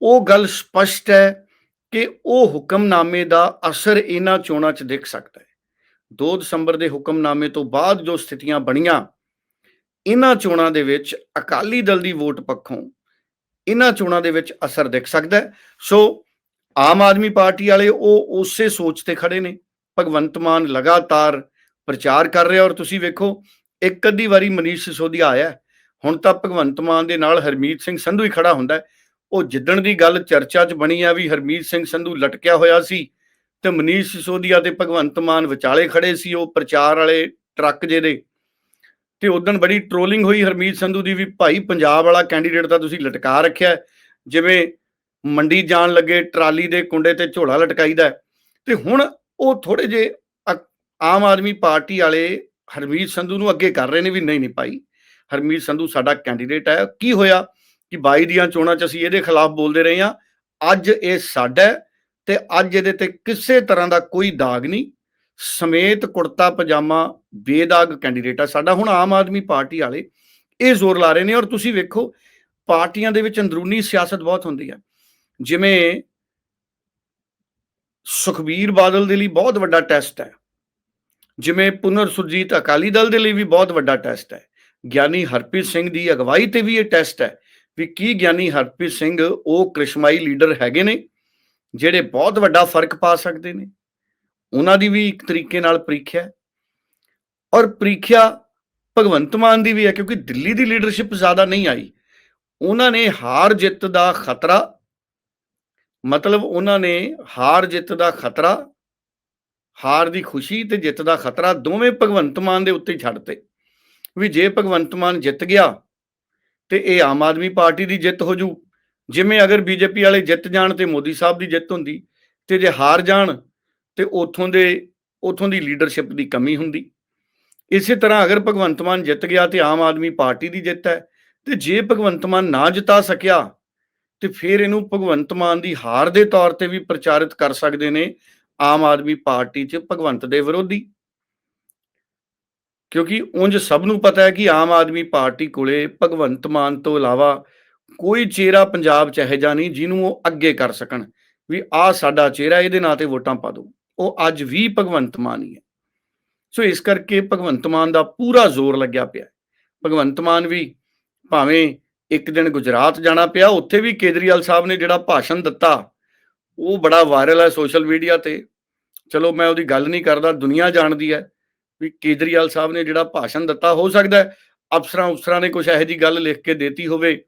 ਉਹ ਗੱਲ ਸਪਸ਼ਟ ਹੈ ਕਿ ਉਹ ਹੁਕਮਨਾਮੇ ਦਾ ਅਸਰ ਇਹਨਾਂ ਚੋਣਾਂ 'ਚ ਦਿਖ ਸਕਦਾ ਹੈ। 2 ਦਸੰਬਰ ਦੇ ਹੁਕਮਨਾਮੇ ਤੋਂ ਬਾਅਦ ਜੋ ਸਥਿਤੀਆਂ ਬਣੀਆਂ, ਇਹਨਾਂ ਚੋਣਾਂ ਦੇ ਵਿੱਚ ਅਕਾਲੀ ਦਲ ਦੀ ਵੋਟ ਪੱਖੋਂ ਇਹਨਾਂ ਚੋਣਾਂ ਦੇ ਵਿੱਚ ਅਸਰ ਦਿਖ ਸਕਦਾ ਸੋ ਆਮ ਆਦਮੀ ਪਾਰਟੀ ਵਾਲੇ ਉਹ ਉਸੇ ਸੋਚ ਤੇ ਖੜੇ ਨੇ। ਭਗਵੰਤ ਮਾਨ ਲਗਾਤਾਰ ਪ੍ਰਚਾਰ ਕਰ ਰਿਹਾ ਔਰ ਤੁਸੀਂ ਵੇਖੋ, ਇੱਕ ਅੱਧੀ ਵਾਰੀ ਮਨੀਸ਼ ਸਿਸੋਦੀਆ ਆਇਆ ਹੁਣ ਤਾਂ ਭਗਵੰਤ ਮਾਨ ਦੇ ਨਾਲ ਹਰਮੀਤ ਸਿੰਘ ਸੰਧੂ ਹੀ ਖੜਾ ਹੁੰਦਾ ਉਹ ਜਿੱਦਣ ਦੀ ਗੱਲ ਚਰਚਾ 'ਚ ਬਣੀ ਆ ਵੀ ਹਰਮੀਤ ਸਿੰਘ ਸੰਧੂ ਲਟਕਿਆ ਹੋਇਆ ਸੀ ਤੇ ਮਨੀਸ਼ ਸਿਸੋਦੀਆ ਤੇ ਭਗਵੰਤ ਮਾਨ ਵਿਚਾਲੇ ਖੜੇ ਸੀ ਉਹ ਪ੍ਰਚਾਰ ਵਾਲੇ ਟਰੱਕ ਜਿਹੜੇ ਤੇ ਉਦੋਂ ਬੜੀ ਟ੍ਰੋਲਿੰਗ ਹੋਈ ਹਰਮੀਤ ਸੰਧੂ ਦੀ ਵੀ, ਭਾਈ ਪੰਜਾਬ ਵਾਲਾ ਕੈਂਡੀਡੇਟ ਤਾਂ ਤੁਸੀਂ ਲਟਕਾ ਰੱਖਿਆ ਜਿਵੇਂ ਮੰਡੀ ਜਾਣ ਲੱਗੇ ਟਰਾਲੀ ਦੇ ਕੁੰਡੇ ਤੇ ਝੋਲਾ ਲਟਕਾਈਦਾ ਹੈ। ਤੇ ਹੁਣ ਉਹ ਥੋੜੇ ਜੇ ਆਮ ਆਦਮੀ ਪਾਰਟੀ ਵਾਲੇ ਹਰਮੀਤ ਸੰਧੂ ਨੂੰ ਅੱਗੇ ਕਰ ਰਹੇ ਨੇ ਵੀ ਨਹੀਂ ਨਹੀਂ ਭਾਈ। ਹਰਮੀਤ ਸੰਧੂ ਸਾਡਾ ਕੈਂਡੀਡੇਟ ਹੈ। ਕੀ ਹੋਇਆ ਕਿ 22 ਦੀਆਂ ਚੋਣਾਂ 'ਚ ਅਸੀਂ ਇਹਦੇ ਖਿਲਾਫ ਬੋਲਦੇ ਰਹੇ ਹਾਂ। ਅੱਜ ਇਹ ਸਾਡਾ ਹੈ ਤੇ ਅੱਜ ਇਹਦੇ ਤੇ ਕਿਸੇ ਤਰ੍ਹਾਂ ਦਾ ਕੋਈ ਦਾਗ ਨਹੀਂ। ਸਮੇਤ ਕੁੜਤਾ, ਪਜਾਮਾ, ਬੇਦਾਗ ਕੈਂਡੀਡੇਟ ਆ ਸਾਡਾ। ਹੁਣ ਆਮ ਆਦਮੀ ਪਾਰਟੀ ਵਾਲੇ ਇਹ ਜ਼ੋਰ ਲਾ ਰਹੇ ਨੇ ਔਰ ਤੁਸੀਂ ਵੇਖੋ, ਪਾਰਟੀਆਂ ਦੇ ਵਿੱਚ ਅੰਦਰੂਨੀ ਸਿਆਸਤ ਬਹੁਤ ਹੁੰਦੀ ਹੈ। ਜਿਵੇਂ ਸੁਖਬੀਰ ਬਾਦਲ ਦੇ ਲਈ ਬਹੁਤ ਵੱਡਾ ਟੈਸਟ ਹੈ। ਜਿਵੇਂ ਪੁਨਰ ਸੁਰਜੀਤ ਅਕਾਲੀ ਦਲ ਦੇ ਲਈ ਵੀ ਬਹੁਤ ਵੱਡਾ ਟੈਸਟ ਹੈ। ਗਿਆਨੀ ਹਰਪ੍ਰੀਤ ਸਿੰਘ ਦੀ ਅਗਵਾਈ ਤੇ ਵੀ ਇਹ ਟੈਸਟ ਹੈ ਵੀ ਕੀ ਗਿਆਨੀ ਹਰਪ੍ਰੀਤ ਸਿੰਘ ਉਹ ਕ੍ਰਿਸ਼ਮਾਈ ਲੀਡਰ ਹੈਗੇ ਨੇ, ਜਿਹੜੇ ਬਹੁਤ ਵੱਡਾ ਫ਼ਰਕ ਪਾ ਸਕਦੇ ਨੇ। ਉਹਨਾਂ ਦੀ ਵੀ ਇੱਕ ਤਰੀਕੇ ਨਾਲ ਪ੍ਰੀਖਿਆ ਔਰ ਪ੍ਰੀਖਿਆ ਭਗਵੰਤ ਮਾਨ ਦੀ ਵੀ ਹੈ ਕਿਉਂਕਿ ਦਿੱਲੀ ਦੀ ਲੀਡਰਸ਼ਿਪ ਜ਼ਿਆਦਾ ਨਹੀਂ ਆਈ। ਉਹਨਾਂ ਨੇ ਹਾਰ ਜਿੱਤ ਦਾ ਖਤਰਾ, ਮਤਲਬ ਉਹਨਾਂ ਨੇ ਹਾਰ ਜਿੱਤ ਦਾ ਖਤਰਾ ਹਾਰ ਦੀ ਖੁਸ਼ੀ ਤੇ ਜਿੱਤ ਦਾ ਖਤਰਾ ਦੋਵੇਂ ਭਗਵੰਤ ਮਾਨ ਦੇ ਉੱਤੇ ਛੱਡਤੇ ਵੀ ਜੇ ਭਗਵੰਤ ਮਾਨ ਜਿੱਤ ਗਿਆ ਤੇ ਇਹ ਆਮ ਆਦਮੀ ਪਾਰਟੀ ਦੀ ਜਿੱਤ ਹੋ ਜੂ। ਜਿਵੇਂ ਅਗਰ ਬੀਜੇਪੀ ਵਾਲੇ ਜਿੱਤ ਜਾਣ ਤੇ ਮੋਦੀ ਸਾਹਿਬ ਦੀ ਜਿੱਤ ਹੁੰਦੀ ਤੇ ਜੇ ਹਾਰ ਜਾਣ ਤੇ ਉਥੋਂ ਦੇ, ਉਥੋਂ ਦੀ ਲੀਡਰਸ਼ਿਪ ਦੀ ਕਮੀ ਹੁੰਦੀ। ਇਸੇ ਤਰ੍ਹਾਂ ਅਗਰ ਭਗਵੰਤ ਮਾਨ ਜਿੱਤ ਗਿਆ ਤੇ ਆਮ ਆਦਮੀ ਪਾਰਟੀ ਦੀ ਜਿੱਤ ਹੈ, ਤੇ ਜੇ ਭਗਵੰਤ ਮਾਨ ਨਾ ਜਿਤਾ ਸਕਿਆ ਤੇ ਫਿਰ ਇਹਨੂੰ ਭਗਵੰਤ ਮਾਨ ਦੀ ਹਾਰ ਦੇ ਤੌਰ ਤੇ ਵੀ ਪ੍ਰਚਾਰਿਤ ਕਰ ਸਕਦੇ ਨੇ ਆਮ ਆਦਮੀ ਪਾਰਟੀ 'ਚ ਭਗਵੰਤ ਦੇ ਵਿਰੋਧੀ। ਕਿਉਂਕਿ ਉਂਝ ਸਭ ਨੂੰ ਪਤਾ ਹੈ ਕਿ ਆਮ ਆਦਮੀ ਪਾਰਟੀ ਕੋਲੇ ਭਗਵੰਤ ਮਾਨ ਤੋਂ ਇਲਾਵਾ ਕੋਈ ਚਿਹਰਾ ਪੰਜਾਬ 'ਚ ਇਹੋ ਜਿਹਾ ਨਹੀਂ ਜਿਹਨੂੰ ਉਹ ਅੱਗੇ ਕਰ ਸਕਣ। ਵੀ ਆਹ ਸਾਡਾ ਚਿਹਰਾ ਇਹਦੇ ਨਾਂ ਤੇ ਵੋਟਾਂ ਪਾ ਦਿਓ ਉਹ ਅੱਜ ਵੀ ਭਗਵੰਤ ਮਾਨ ਹੀ ਹੈ। ਸੋ ਇਸ ਕਰਕੇ ਭਗਵੰਤ ਮਾਨ ਦਾ ਪੂਰਾ ਜ਼ੋਰ ਲੱਗਿਆ ਪਿਆ ਭਗਵੰਤ ਮਾਨ ਵੀ ਭਾਵੇਂ ਇੱਕ ਦਿਨ ਗੁਜਰਾਤ ਜਾਣਾ ਪਿਆ, ਉੱਥੇ ਵੀ ਕੇਜਰੀਵਾਲ ਸਾਹਿਬ ਨੇ ਜਿਹੜਾ ਭਾਸ਼ਣ ਦਿੱਤਾ ਉਹ ਬੜਾ ਵਾਇਰਲ ਹੈ ਸੋਸ਼ਲ ਮੀਡੀਆ ਤੇ। ਚਲੋ, ਮੈਂ ਉਹਦੀ ਗੱਲ ਨਹੀਂ ਕਰਦਾ, ਦੁਨੀਆ ਜਾਣਦੀ ਹੈ ਵੀ ਕੇਜਰੀਵਾਲ ਸਾਹਿਬ ਨੇ ਜਿਹੜਾ ਭਾਸ਼ਣ ਦਿੱਤਾ, ਹੋ ਸਕਦਾ ਅਫਸਰਾਂ ਅਫਸਰਾਂ ਨੇ ਕੁਝ ਇਹੋ ਜੀ ਗੱਲ ਲਿਖ ਕੇ ਦੇਤੀ ਹੋਵੇ,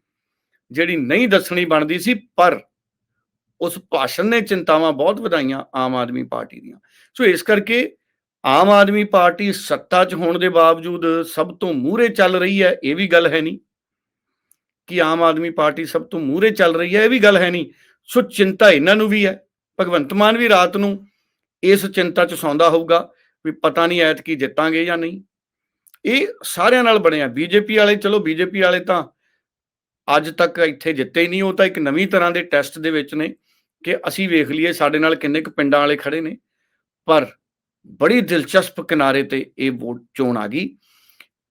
ਜਿਹੜੀ ਨਹੀਂ ਦੱਸਣੀ ਬਣਦੀ ਸੀ, ਪਰ ਉਸ ਭਾਸ਼ਣ ਨੇ ਚਿੰਤਾਵਾਂ ਬਹੁਤ ਵਧਾਈਆਂ ਆਮ ਆਦਮੀ ਪਾਰਟੀ ਦੀਆਂ। ਸੋ ਇਸ ਕਰਕੇ ਆਮ ਆਦਮੀ ਪਾਰਟੀ ਸੱਤਾ 'ਚ ਹੋਣ ਦੇ ਬਾਵਜੂਦ ਸਭ ਤੋਂ ਮੂਹਰੇ ਚੱਲ ਰਹੀ ਹੈ, ਇਹ ਵੀ ਗੱਲ ਹੈ ਨਹੀਂ। ਕਿ ਆਮ ਆਦਮੀ ਪਾਰਟੀ ਸਭ ਤੋਂ ਮੂਹਰੇ ਚੱਲ ਰਹੀ ਹੈ, ਇਹ ਵੀ ਗੱਲ ਹੈ ਨਹੀਂ। ਸੋ ਚਿੰਤਾ ਇਹਨਾਂ ਨੂੰ ਵੀ ਹੈ। ਭਗਵੰਤ ਮਾਨ ਵੀ ਰਾਤ ਨੂੰ ਇਸ ਚਿੰਤਾ 'ਚ ਸੌਂਦਾ ਹੋਊਗਾ ਵੀ ਪਤਾ ਨਹੀਂ ਐਤ ਕੀ ਜਿੱਤਾਂਗੇ ਜਾਂ ਨਹੀਂ। ਇਹ ਸਾਰਿਆਂ ਨਾਲ ਬਣਿਆ। ਬੀਜੇਪੀ ਵਾਲੇ, ਚਲੋ ਬੀਜੇਪੀ ਵਾਲੇ ਤਾਂ ਅੱਜ ਤੱਕ ਇੱਥੇ ਜਿੱਤੇ ਹੀ ਨਹੀਂ, ਉਹ ਤਾਂ ਇੱਕ ਨਵੀਂ ਤਰ੍ਹਾਂ ਦੇ ਟੈਸਟ ਦੇ ਵਿੱਚ ਨੇ ਕਿ ਅਸੀਂ ਵੇਖ ਲਈਏ ਸਾਡੇ ਨਾਲ ਕਿੰਨੇ ਕੁ ਪਿੰਡਾਂ ਵਾਲੇ ਖੜੇ ਨੇ। ਪਰ ਬੜੀ ਦਿਲਚਸਪ ਕਿਨਾਰੇ ਤੇ ਇਹ ਵੋਟ ਚੋਣ ਆ ਗਈ।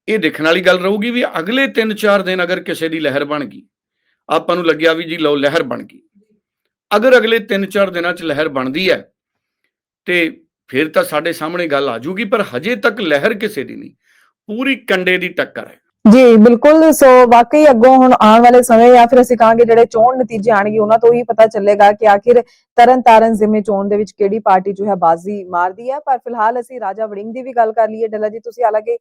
ਇਹ ਦੇਖਣ ਵਾਲੀ ਗੱਲ ਰਹੂਗੀ ਵੀ ਅਗਲੇ 3-4 ਦਿਨ ਅਗਰ ਕਿਸੇ ਦੀ ਲਹਿਰ ਬਣ ਗਈ, ਆਪਾਂ ਨੂੰ ਲੱਗਿਆ ਵੀ ਜੀ ਲਓ ਲਹਿਰ ਬਣ ਗਈ। ਅਗਰ ਅਗਲੇ 3-4 ਦਿਨਾਂ 'ਚ ਲਹਿਰ ਬਣਦੀ ਹੈ, ਤੇ ਫਿਰ ਤਾਂ ਸਾਡੇ ਸਾਹਮਣੇ ਗੱਲ ਆ ਜੂਗੀ ਪਰ ਹਜੇ ਤੱਕ ਲਹਿਰ ਕਿਸੇ ਦੀ ਨਹੀਂ। ਪੂਰੀ ਕੰਡੇ ਦੀ ਟੱਕਰ ਹੈ। ਜੀ, ਬਿਲਕੁਲ। ਸੋ ਵਾਕਈ ਅੱਗੋਂ ਹੁਣ ਆਉਣ ਵਾਲੇ ਸਮੇਂ ਜਾਂ ਫਿਰ ਅਸੀਂ ਕਹਾਂਗੇ ਜਿਹੜੇ ਚੋਣ ਨਤੀਜੇ ਆਣਗੇ ਉਹਨਾਂ ਤੋਂ ਹੀ ਪਤਾ ਚੱਲੇਗਾ ਕਿ ਆਖਿਰ ਤਰਨ ਤਾਰਨ ਜ਼ਿਮਨੀ ਚੋਣ ਦੇ ਵਿੱਚ ਕਿਹੜੀ ਪਾਰਟੀ ਜੋ ਹੈ ਬਾਜ਼ੀ ਮਾਰਦੀ ਹੈ। ਪਰ ਫਿਲਹਾਲ ਅਸੀਂ ਰਾਜਾ ਵੜਿੰਗ ਦੀ ਵੀ ਗੱਲ ਕਰ ਲਈਏ। ਡੱਲਾ ਜੀ, ਤੁਸੀਂ ਹਾਲਾਂਕਿ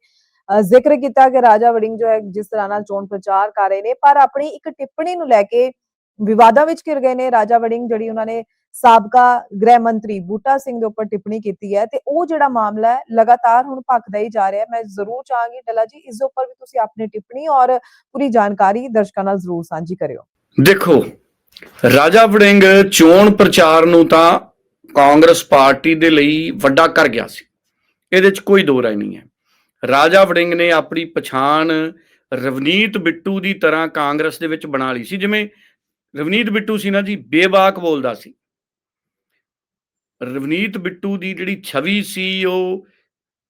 ਜ਼ਿਕਰ ਕੀਤਾ ਕਿ ਰਾਜਾ ਵੜਿੰਗ ਜੋ ਹੈ ਜਿਸ ਤਰ੍ਹਾਂ ਨਾਲ ਚੋਣ ਪ੍ਰਚਾਰ ਕਰ ਰਹੇ ਨੇ, ਪਰ ਆਪਣੀ ਇੱਕ ਟਿੱਪਣੀ ਨੂੰ ਲੈ ਕੇ ਵਿਵਾਦਾਂ ਵਿੱਚ ਘਿਰ ਗਏ ਨੇ। ਰਾਜਾ ਵੜਿੰਗ ਜਿਹੜੀ ਉਹਨਾਂ ਨੇ ਸਾਬਕਾ ਗ੍ਰਹਿ ਮੰਤਰੀ ਬੂਟਾ ਸਿੰਘ ਦੇ ਉੱਪਰ ਟਿੱਪਣੀ ਕੀਤੀ ਹੈ ਤੇ ਉਹ ਜਿਹੜਾ ਮਾਮਲਾ ਹੈ ਲਗਾਤਾਰ ਹੁਣ ਭਖਦਾ ਹੀ ਜਾ ਰਿਹਾ। ਮੈਂ ਜ਼ਰੂਰ ਚਾਹਾਂਗੀ ਡੱਲਾ ਜੀ, ਇਸ ਦੇ ਉੱਪਰ ਵੀ ਤੁਸੀਂ ਆਪਣੀ ਟਿੱਪਣੀ ਔਰ ਪੂਰੀ ਜਾਣਕਾਰੀ ਦਰਸ਼ਕਾਂ ਨਾਲ ਜ਼ਰੂਰ ਸਾਂਝੀ ਕਰਿਓ। ਦੇਖੋ, ਰਾਜਾ ਵੜਿੰਗ ਚੋਣ ਪ੍ਰਚਾਰ ਨੂੰ ਤਾਂ ਕਾਂਗਰਸ ਪਾਰਟੀ ਦੇ ਲਈ ਵੱਡਾ ਕਰ ਗਿਆ ਸੀ। ਇਹਦੇ 'ਚ ਕੋਈ ਦੋ ਰਾਏ ਨਹੀਂ ਹੈ। ਰਾਜਾ ਵੜਿੰਗ ਨੇ ਆਪਣੀ ਪਛਾਣ ਰਵਨੀਤ ਬਿੱਟੂ ਦੀ ਤਰ੍ਹਾਂ ਕਾਂਗਰਸ ਦੇ ਵਿੱਚ ਬਣਾ ਲਈ ਸੀ। ਜਿਵੇਂ ਰਵਨੀਤ ਬਿੱਟੂ ਸੀ ਨਾ ਜੀ, ਬੇਬਾਕ ਬੋਲਦਾ ਸੀ। ਰਵਨੀਤ ਬਿੱਟੂ ਦੀ ਜਿਹੜੀ ਛਵੀ ਸੀ, ਉਹ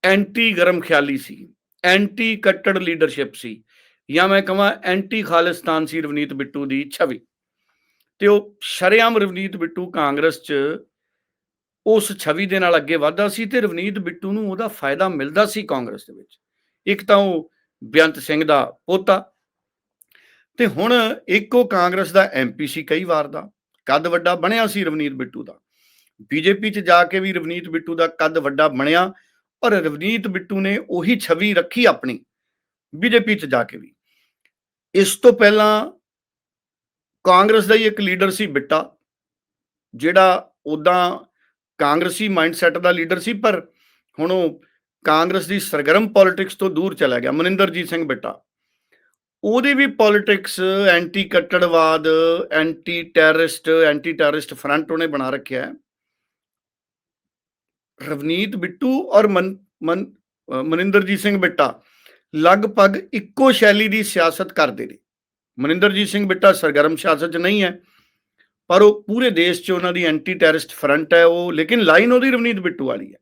ਐਂਟੀ ਗਰਮ ਖਿਆਲੀ ਸੀ, ਐਂਟੀ ਕੱਟੜ ਲੀਡਰਸ਼ਿਪ ਸੀ। ਜਾਂ ਮੈਂ ਕਹਾਂ, ਐਂਟੀ ਖਾਲਿਸਤਾਨ ਸੀ ਰਵਨੀਤ ਬਿੱਟੂ ਦੀ ਛਵੀ। ਤੇ ਉਹ ਸ਼ਰੇਆਮ ਰਵਨੀਤ ਬਿੱਟੂ ਕਾਂਗਰਸ 'ਚ ਉਸ ਛਵੀ ਦੇ ਨਾਲ ਅੱਗੇ ਵਧਦਾ ਸੀ ਤੇ ਰਵਨੀਤ ਬਿੱਟੂ ਨੂੰ ਉਹਦਾ ਫਾਇਦਾ ਮਿਲਦਾ ਸੀ ਕਾਂਗਰਸ ਦੇ ਵਿੱਚ। ਇੱਕ ਤਾਂ ਉਹ ਬੇਅੰਤ ਸਿੰਘ ਦਾ ਪੋਤਾ ਤੇ ਹੁਣ ਇੱਕ ਉਹ ਕਾਂਗਰਸ ਦਾ ਐਮਪੀ ਸੀ ਕਈ ਵਾਰ ਦਾ ਕੱਦ ਵੱਡਾ ਬਣਿਆ ਸੀ ਰਵਨੀਤ ਬਿੱਟੂ ਦਾ। ਬੀਜੇਪੀ 'ਚ ਜਾ ਕੇ ਵੀ ਰਵਨੀਤ ਬਿੱਟੂ ਦਾ ਕੱਦ ਵੱਡਾ ਬਣਿਆ ਔਰ ਰਵਨੀਤ ਬਿੱਟੂ ਨੇ ਉਹੀ ਛਵੀ ਰੱਖੀ ਆਪਣੀ ਬੀਜੇਪੀ 'ਚ ਜਾ ਕੇ ਵੀ। ਇਸ ਤੋਂ ਪਹਿਲਾਂ ਕਾਂਗਰਸ ਦਾ ਹੀ ਇੱਕ ਲੀਡਰ ਸੀ ਬਿੱਟਾ, ਜਿਹੜਾ ਉਦਾਂ ਕਾਂਗਰਸੀ ਮਾਈਂਡਸੈਟ ਦਾ ਲੀਡਰ ਸੀ, ਪਰ ਹੁਣ ਉਹ ਕਾਂਗਰਸ ਦੀ ਸਰਗਰਮ ਪੋਲਿਟਿਕਸ ਤੋਂ ਦੂਰ ਚਲਾ ਗਿਆ, ਮਨਿੰਦਰਜੀਤ ਸਿੰਘ ਬਿੱਟਾ। ਉਹਦੀ ਵੀ politics anti ਕੱਟੜਵਾਦ anti terrorist anti terrorist front ਉਹਨੇ ਬਣਾ ਰੱਖਿਆ ਹੈ। ਰਵਨੀਤ ਬਿੱਟੂ ਔਰ ਮਨ ਮਨ ਮਨਿੰਦਰਜੀਤ ਸਿੰਘ ਬਿੱਟਾ ਲਗਭਗ ਇੱਕੋ ਸ਼ੈਲੀ ਦੀ ਸਿਆਸਤ ਕਰਦੇ ਨੇ। ਮਨਿੰਦਰਜੀਤ ਸਿੰਘ ਬਿੱਟਾ ਸਰਗਰਮ ਸਿਆਸਤ 'ਚ ਨਹੀਂ ਹੈ, ਪਰ ਉਹ ਪੂਰੇ ਦੇਸ਼ 'ਚ ਉਹਨਾਂ ਦੀ ਐਂਟੀ ਟੈਰਰਿਸਟ ਫਰੰਟ ਹੈ ਉਹ, ਲੇਕਿਨ ਲਾਈਨ ਉਹਦੀ ਰਵਨੀਤ ਬਿੱਟੂ ਵਾਲੀ ਹੈ।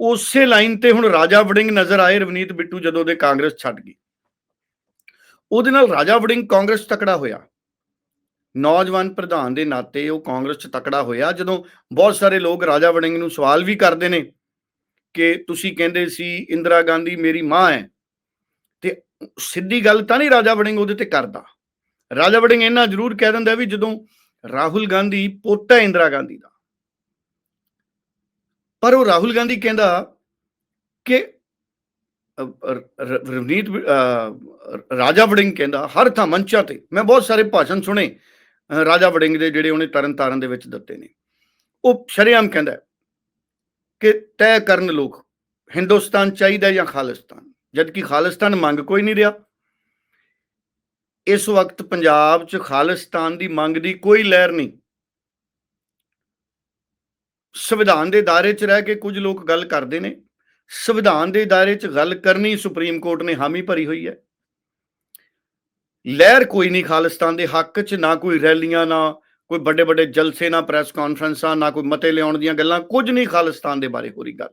ਉਸੇ ਲਾਈਨ ਤੇ ਹੁਣ ਰਾਜਾ ਵੜਿੰਗ ਨਜ਼ਰ ਆਏ ਰਵਨੀਤ ਬਿੱਟੂ ਜਦੋਂ ਦੇ ਕਾਂਗਰਸ ਛੱਡ ਗਈ। ਉਹਦੇ ਨਾਲ ਰਾਜਾ ਵੜਿੰਗ ਕਾਂਗਰਸ ਤਕੜਾ ਹੋਇਆ। ਨੌਜਵਾਨ ਪ੍ਰਧਾਨ ਦੇ ਨਾਤੇ ਉਹ ਕਾਂਗਰਸ 'ਚ ਤਕੜਾ ਹੋਇਆ, ਜਦੋਂ ਬਹੁਤ ਸਾਰੇ ਲੋਕ ਰਾਜਾ ਵੜਿੰਗ ਨੂੰ ਸਵਾਲ ਵੀ ਕਰਦੇ ਨੇ ਕਿ ਤੁਸੀਂ ਕਹਿੰਦੇ ਸੀ ਇੰਦਰਾ ਗਾਂਧੀ ਮੇਰੀ ਮਾਂ ਹੈ ਤੇ ਸਿੱਧੀ ਗੱਲ ਤਾਂ ਨਹੀਂ ਰਾਜਾ ਵੜਿੰਗ ਉਹਦੇ ਤੇ ਕਰਦਾ। ਰਾਜਾ ਵੜਿੰਗ ਇਹਨਾਂ ਜ਼ਰੂਰ ਕਹਿ ਦਿੰਦਾ ਵੀ ਜਦੋਂ ਰਾਹੁਲ ਗਾਂਧੀ ਪੋਤਾ ਹੈ ਇੰਦਰਾ ਗਾਂਧੀ ਦਾ। ਪਰ ਉਹ ਰਾਹੁਲ ਗਾਂਧੀ ਕਹਿੰਦਾ ਕਿ ਰਵਨੀਤ ਰਾਜਾ ਵੜਿੰਗ ਕਹਿੰਦਾ, ਹਰ ਥਾਂ ਮੰਚਾਂ ਤੇ। ਮੈਂ ਬਹੁਤ ਸਾਰੇ ਭਾਸ਼ਣ ਸੁਣੇ ਰਾਜਾ ਵੜਿੰਗ ਦੇ ਜਿਹੜੇ ਉਹਨੇ ਤਰਨ ਤਾਰਨ ਦੇ ਵਿੱਚ ਦਿੱਤੇ ਨੇ। ਉਹ ਸ਼ਰੇਆਮ ਕਹਿੰਦਾ ਕਿ ਤੈਅ ਕਰਨ ਲੋਕ, ਹਿੰਦੁਸਤਾਨ ਚਾਹੀਦਾ ਜਾਂ ਖਾਲਿਸਤਾਨ? ਜਦਕਿ ਖਾਲਿਸਤਾਨ ਮੰਗ ਕੋਈ ਨਹੀਂ ਰਿਹਾ। ਇਸ ਵਕਤ ਪੰਜਾਬ 'ਚ ਖਾਲਿਸਤਾਨ ਦੀ ਮੰਗ ਦੀ ਕੋਈ ਲਹਿਰ ਨਹੀਂ। ਸੰਵਿਧਾਨ ਦੇ ਦਾਇਰੇ 'ਚ ਰਹਿ ਕੇ ਕੁਝ ਲੋਕ ਗੱਲ ਕਰਦੇ ਨੇ। ਸੰਵਿਧਾਨ ਦੇ ਦਾਇਰੇ 'ਚ ਗੱਲ ਕਰਨੀ ਸੁਪਰੀਮ ਕੋਰਟ ਨੇ ਹਾਮੀ ਭਰੀ ਹੋਈ ਹੈ। ਲਹਿਰ ਕੋਈ ਨਹੀਂ ਖਾਲਿਸਤਾਨ ਦੇ ਹੱਕ 'ਚ, ਨਾ ਕੋਈ ਰੈਲੀਆਂ, ਨਾ ਕੋਈ ਵੱਡੇ ਵੱਡੇ ਜਲਸੇ, ਨਾ ਪ੍ਰੈਸ ਕਾਨਫਰੰਸਾਂ, ਨਾ ਕੋਈ ਮਤੇ ਲਿਆਉਣ ਦੀਆਂ ਗੱਲਾਂ, ਕੁਝ ਨਹੀਂ ਖਾਲਿਸਤਾਨ ਦੇ ਬਾਰੇ ਹੋ ਰਹੀ ਗੱਲ।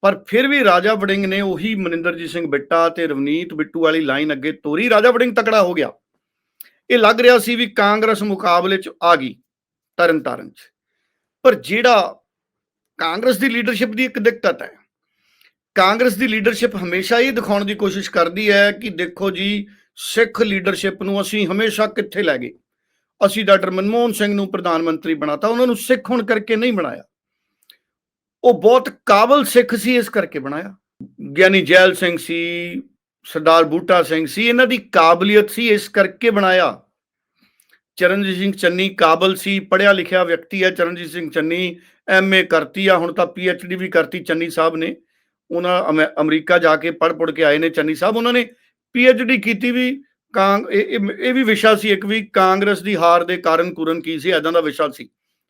ਪਰ ਫਿਰ ਵੀ ਰਾਜਾ ਵੜਿੰਗ ਨੇ ਉਹੀ ਮਨਿੰਦਰਜੀਤ ਸਿੰਘ ਬਿੱਟਾ ਤੇ ਰਵਨੀਤ ਬਿੱਟੂ ਵਾਲੀ ਲਾਈਨ ਅੱਗੇ ਤੋਰੀ। ਰਾਜਾ ਵੜਿੰਗ ਤਕੜਾ ਹੋ ਗਿਆ। ਇਹ ਲੱਗ ਰਿਹਾ ਸੀ ਵੀ ਕਾਂਗਰਸ ਮੁਕਾਬਲੇ 'ਚ ਆ ਗਈ ਤਰਨ ਤਾਰਨ 'ਚ। ਪਰ ਜਿਹੜਾ ਕਾਂਗਰਸ ਦੀ ਲੀਡਰਸ਼ਿਪ ਦੀ ਇੱਕ ਦਿੱਕਤ ਹੈ ਕਾਂਗਰਸ ਦੀ ਲੀਡਰਸ਼ਿਪ ਹਮੇਸ਼ਾ ਇਹ ਦਿਖਾਉਣ ਦੀ ਕੋਸ਼ਿਸ਼ ਕਰਦੀ ਹੈ ਕਿ ਦੇਖੋ ਜੀ, ਸਿੱਖ ਲੀਡਰਸ਼ਿਪ ਨੂੰ ਅਸੀਂ ਹਮੇਸ਼ਾ ਕਿੱਥੇ ਲੈ ਗਏ? ਅਸੀਂ ਡਾਕਟਰ ਮਨਮੋਹਨ ਸਿੰਘ ਨੂੰ ਪ੍ਰਧਾਨ ਮੰਤਰੀ ਬਣਾਤਾ, ਉਹਨਾਂ ਨੂੰ ਸਿੱਖ ਹੋਣ ਕਰਕੇ ਨਹੀਂ ਬਣਾਇਆ। ਉਹ ਬਹੁਤ ਕਾਬਲ ਸਿੱਖ ਸੀ, ਇਸ ਕਰਕੇ ਬਣਾਇਆ। ਗਿਆਨੀ ਜੈਲ ਸਿੰਘ ਸੀ, ਸਰਦਾਰ ਬੂਟਾ ਸਿੰਘ ਸੀ, ਇਹਨਾਂ ਦੀ ਕਾਬਲੀਅਤ ਸੀ, ਇਸ ਕਰਕੇ ਬਣਾਇਆ। ਚਰਨਜੀਤ ਸਿੰਘ ਚੰਨੀ ਕਾਬਲ ਸੀ ਪੜਿਆ ਲਿਖਿਆ ਵਿਅਕਤੀ ਹੈ ਚਰਨਜੀਤ ਸਿੰਘ ਚੰਨੀ ਐਮਏ ਕਰਤੀ ਆ, ਹੁਣ ਤਾਂ ਪੀਐਚਡੀ ਵੀ ਕਰਤੀ ਚੰਨੀ ਸਾਹਿਬ ਨੇ। ਉਹਨਾਂ ਅਮੈ- ਅਮਰੀਕਾ ਜਾ ਕੇ ਪੜ ਪੜ ਕੇ ਆਏ ਨੇ ਚੰਨੀ ਸਾਹਿਬ। ਉਹਨਾਂ ਨੇ ਪੀਐਚਡੀ ਕੀਤੀ ਵੀ ਕਾਂਗ, ਇਹ ਇਹ ਵੀ ਵਿਸ਼ਾ ਸੀ ਇੱਕ ਵੀ ਕਾਂਗਰਸ ਦੀ ਹਾਰ ਦੇ ਕਾਰਨ ਕੁਰਨ ਕੀ ਸੀ ਐਦਾਂ ਦਾ ਵਿਸ਼ਾ ਸੀ।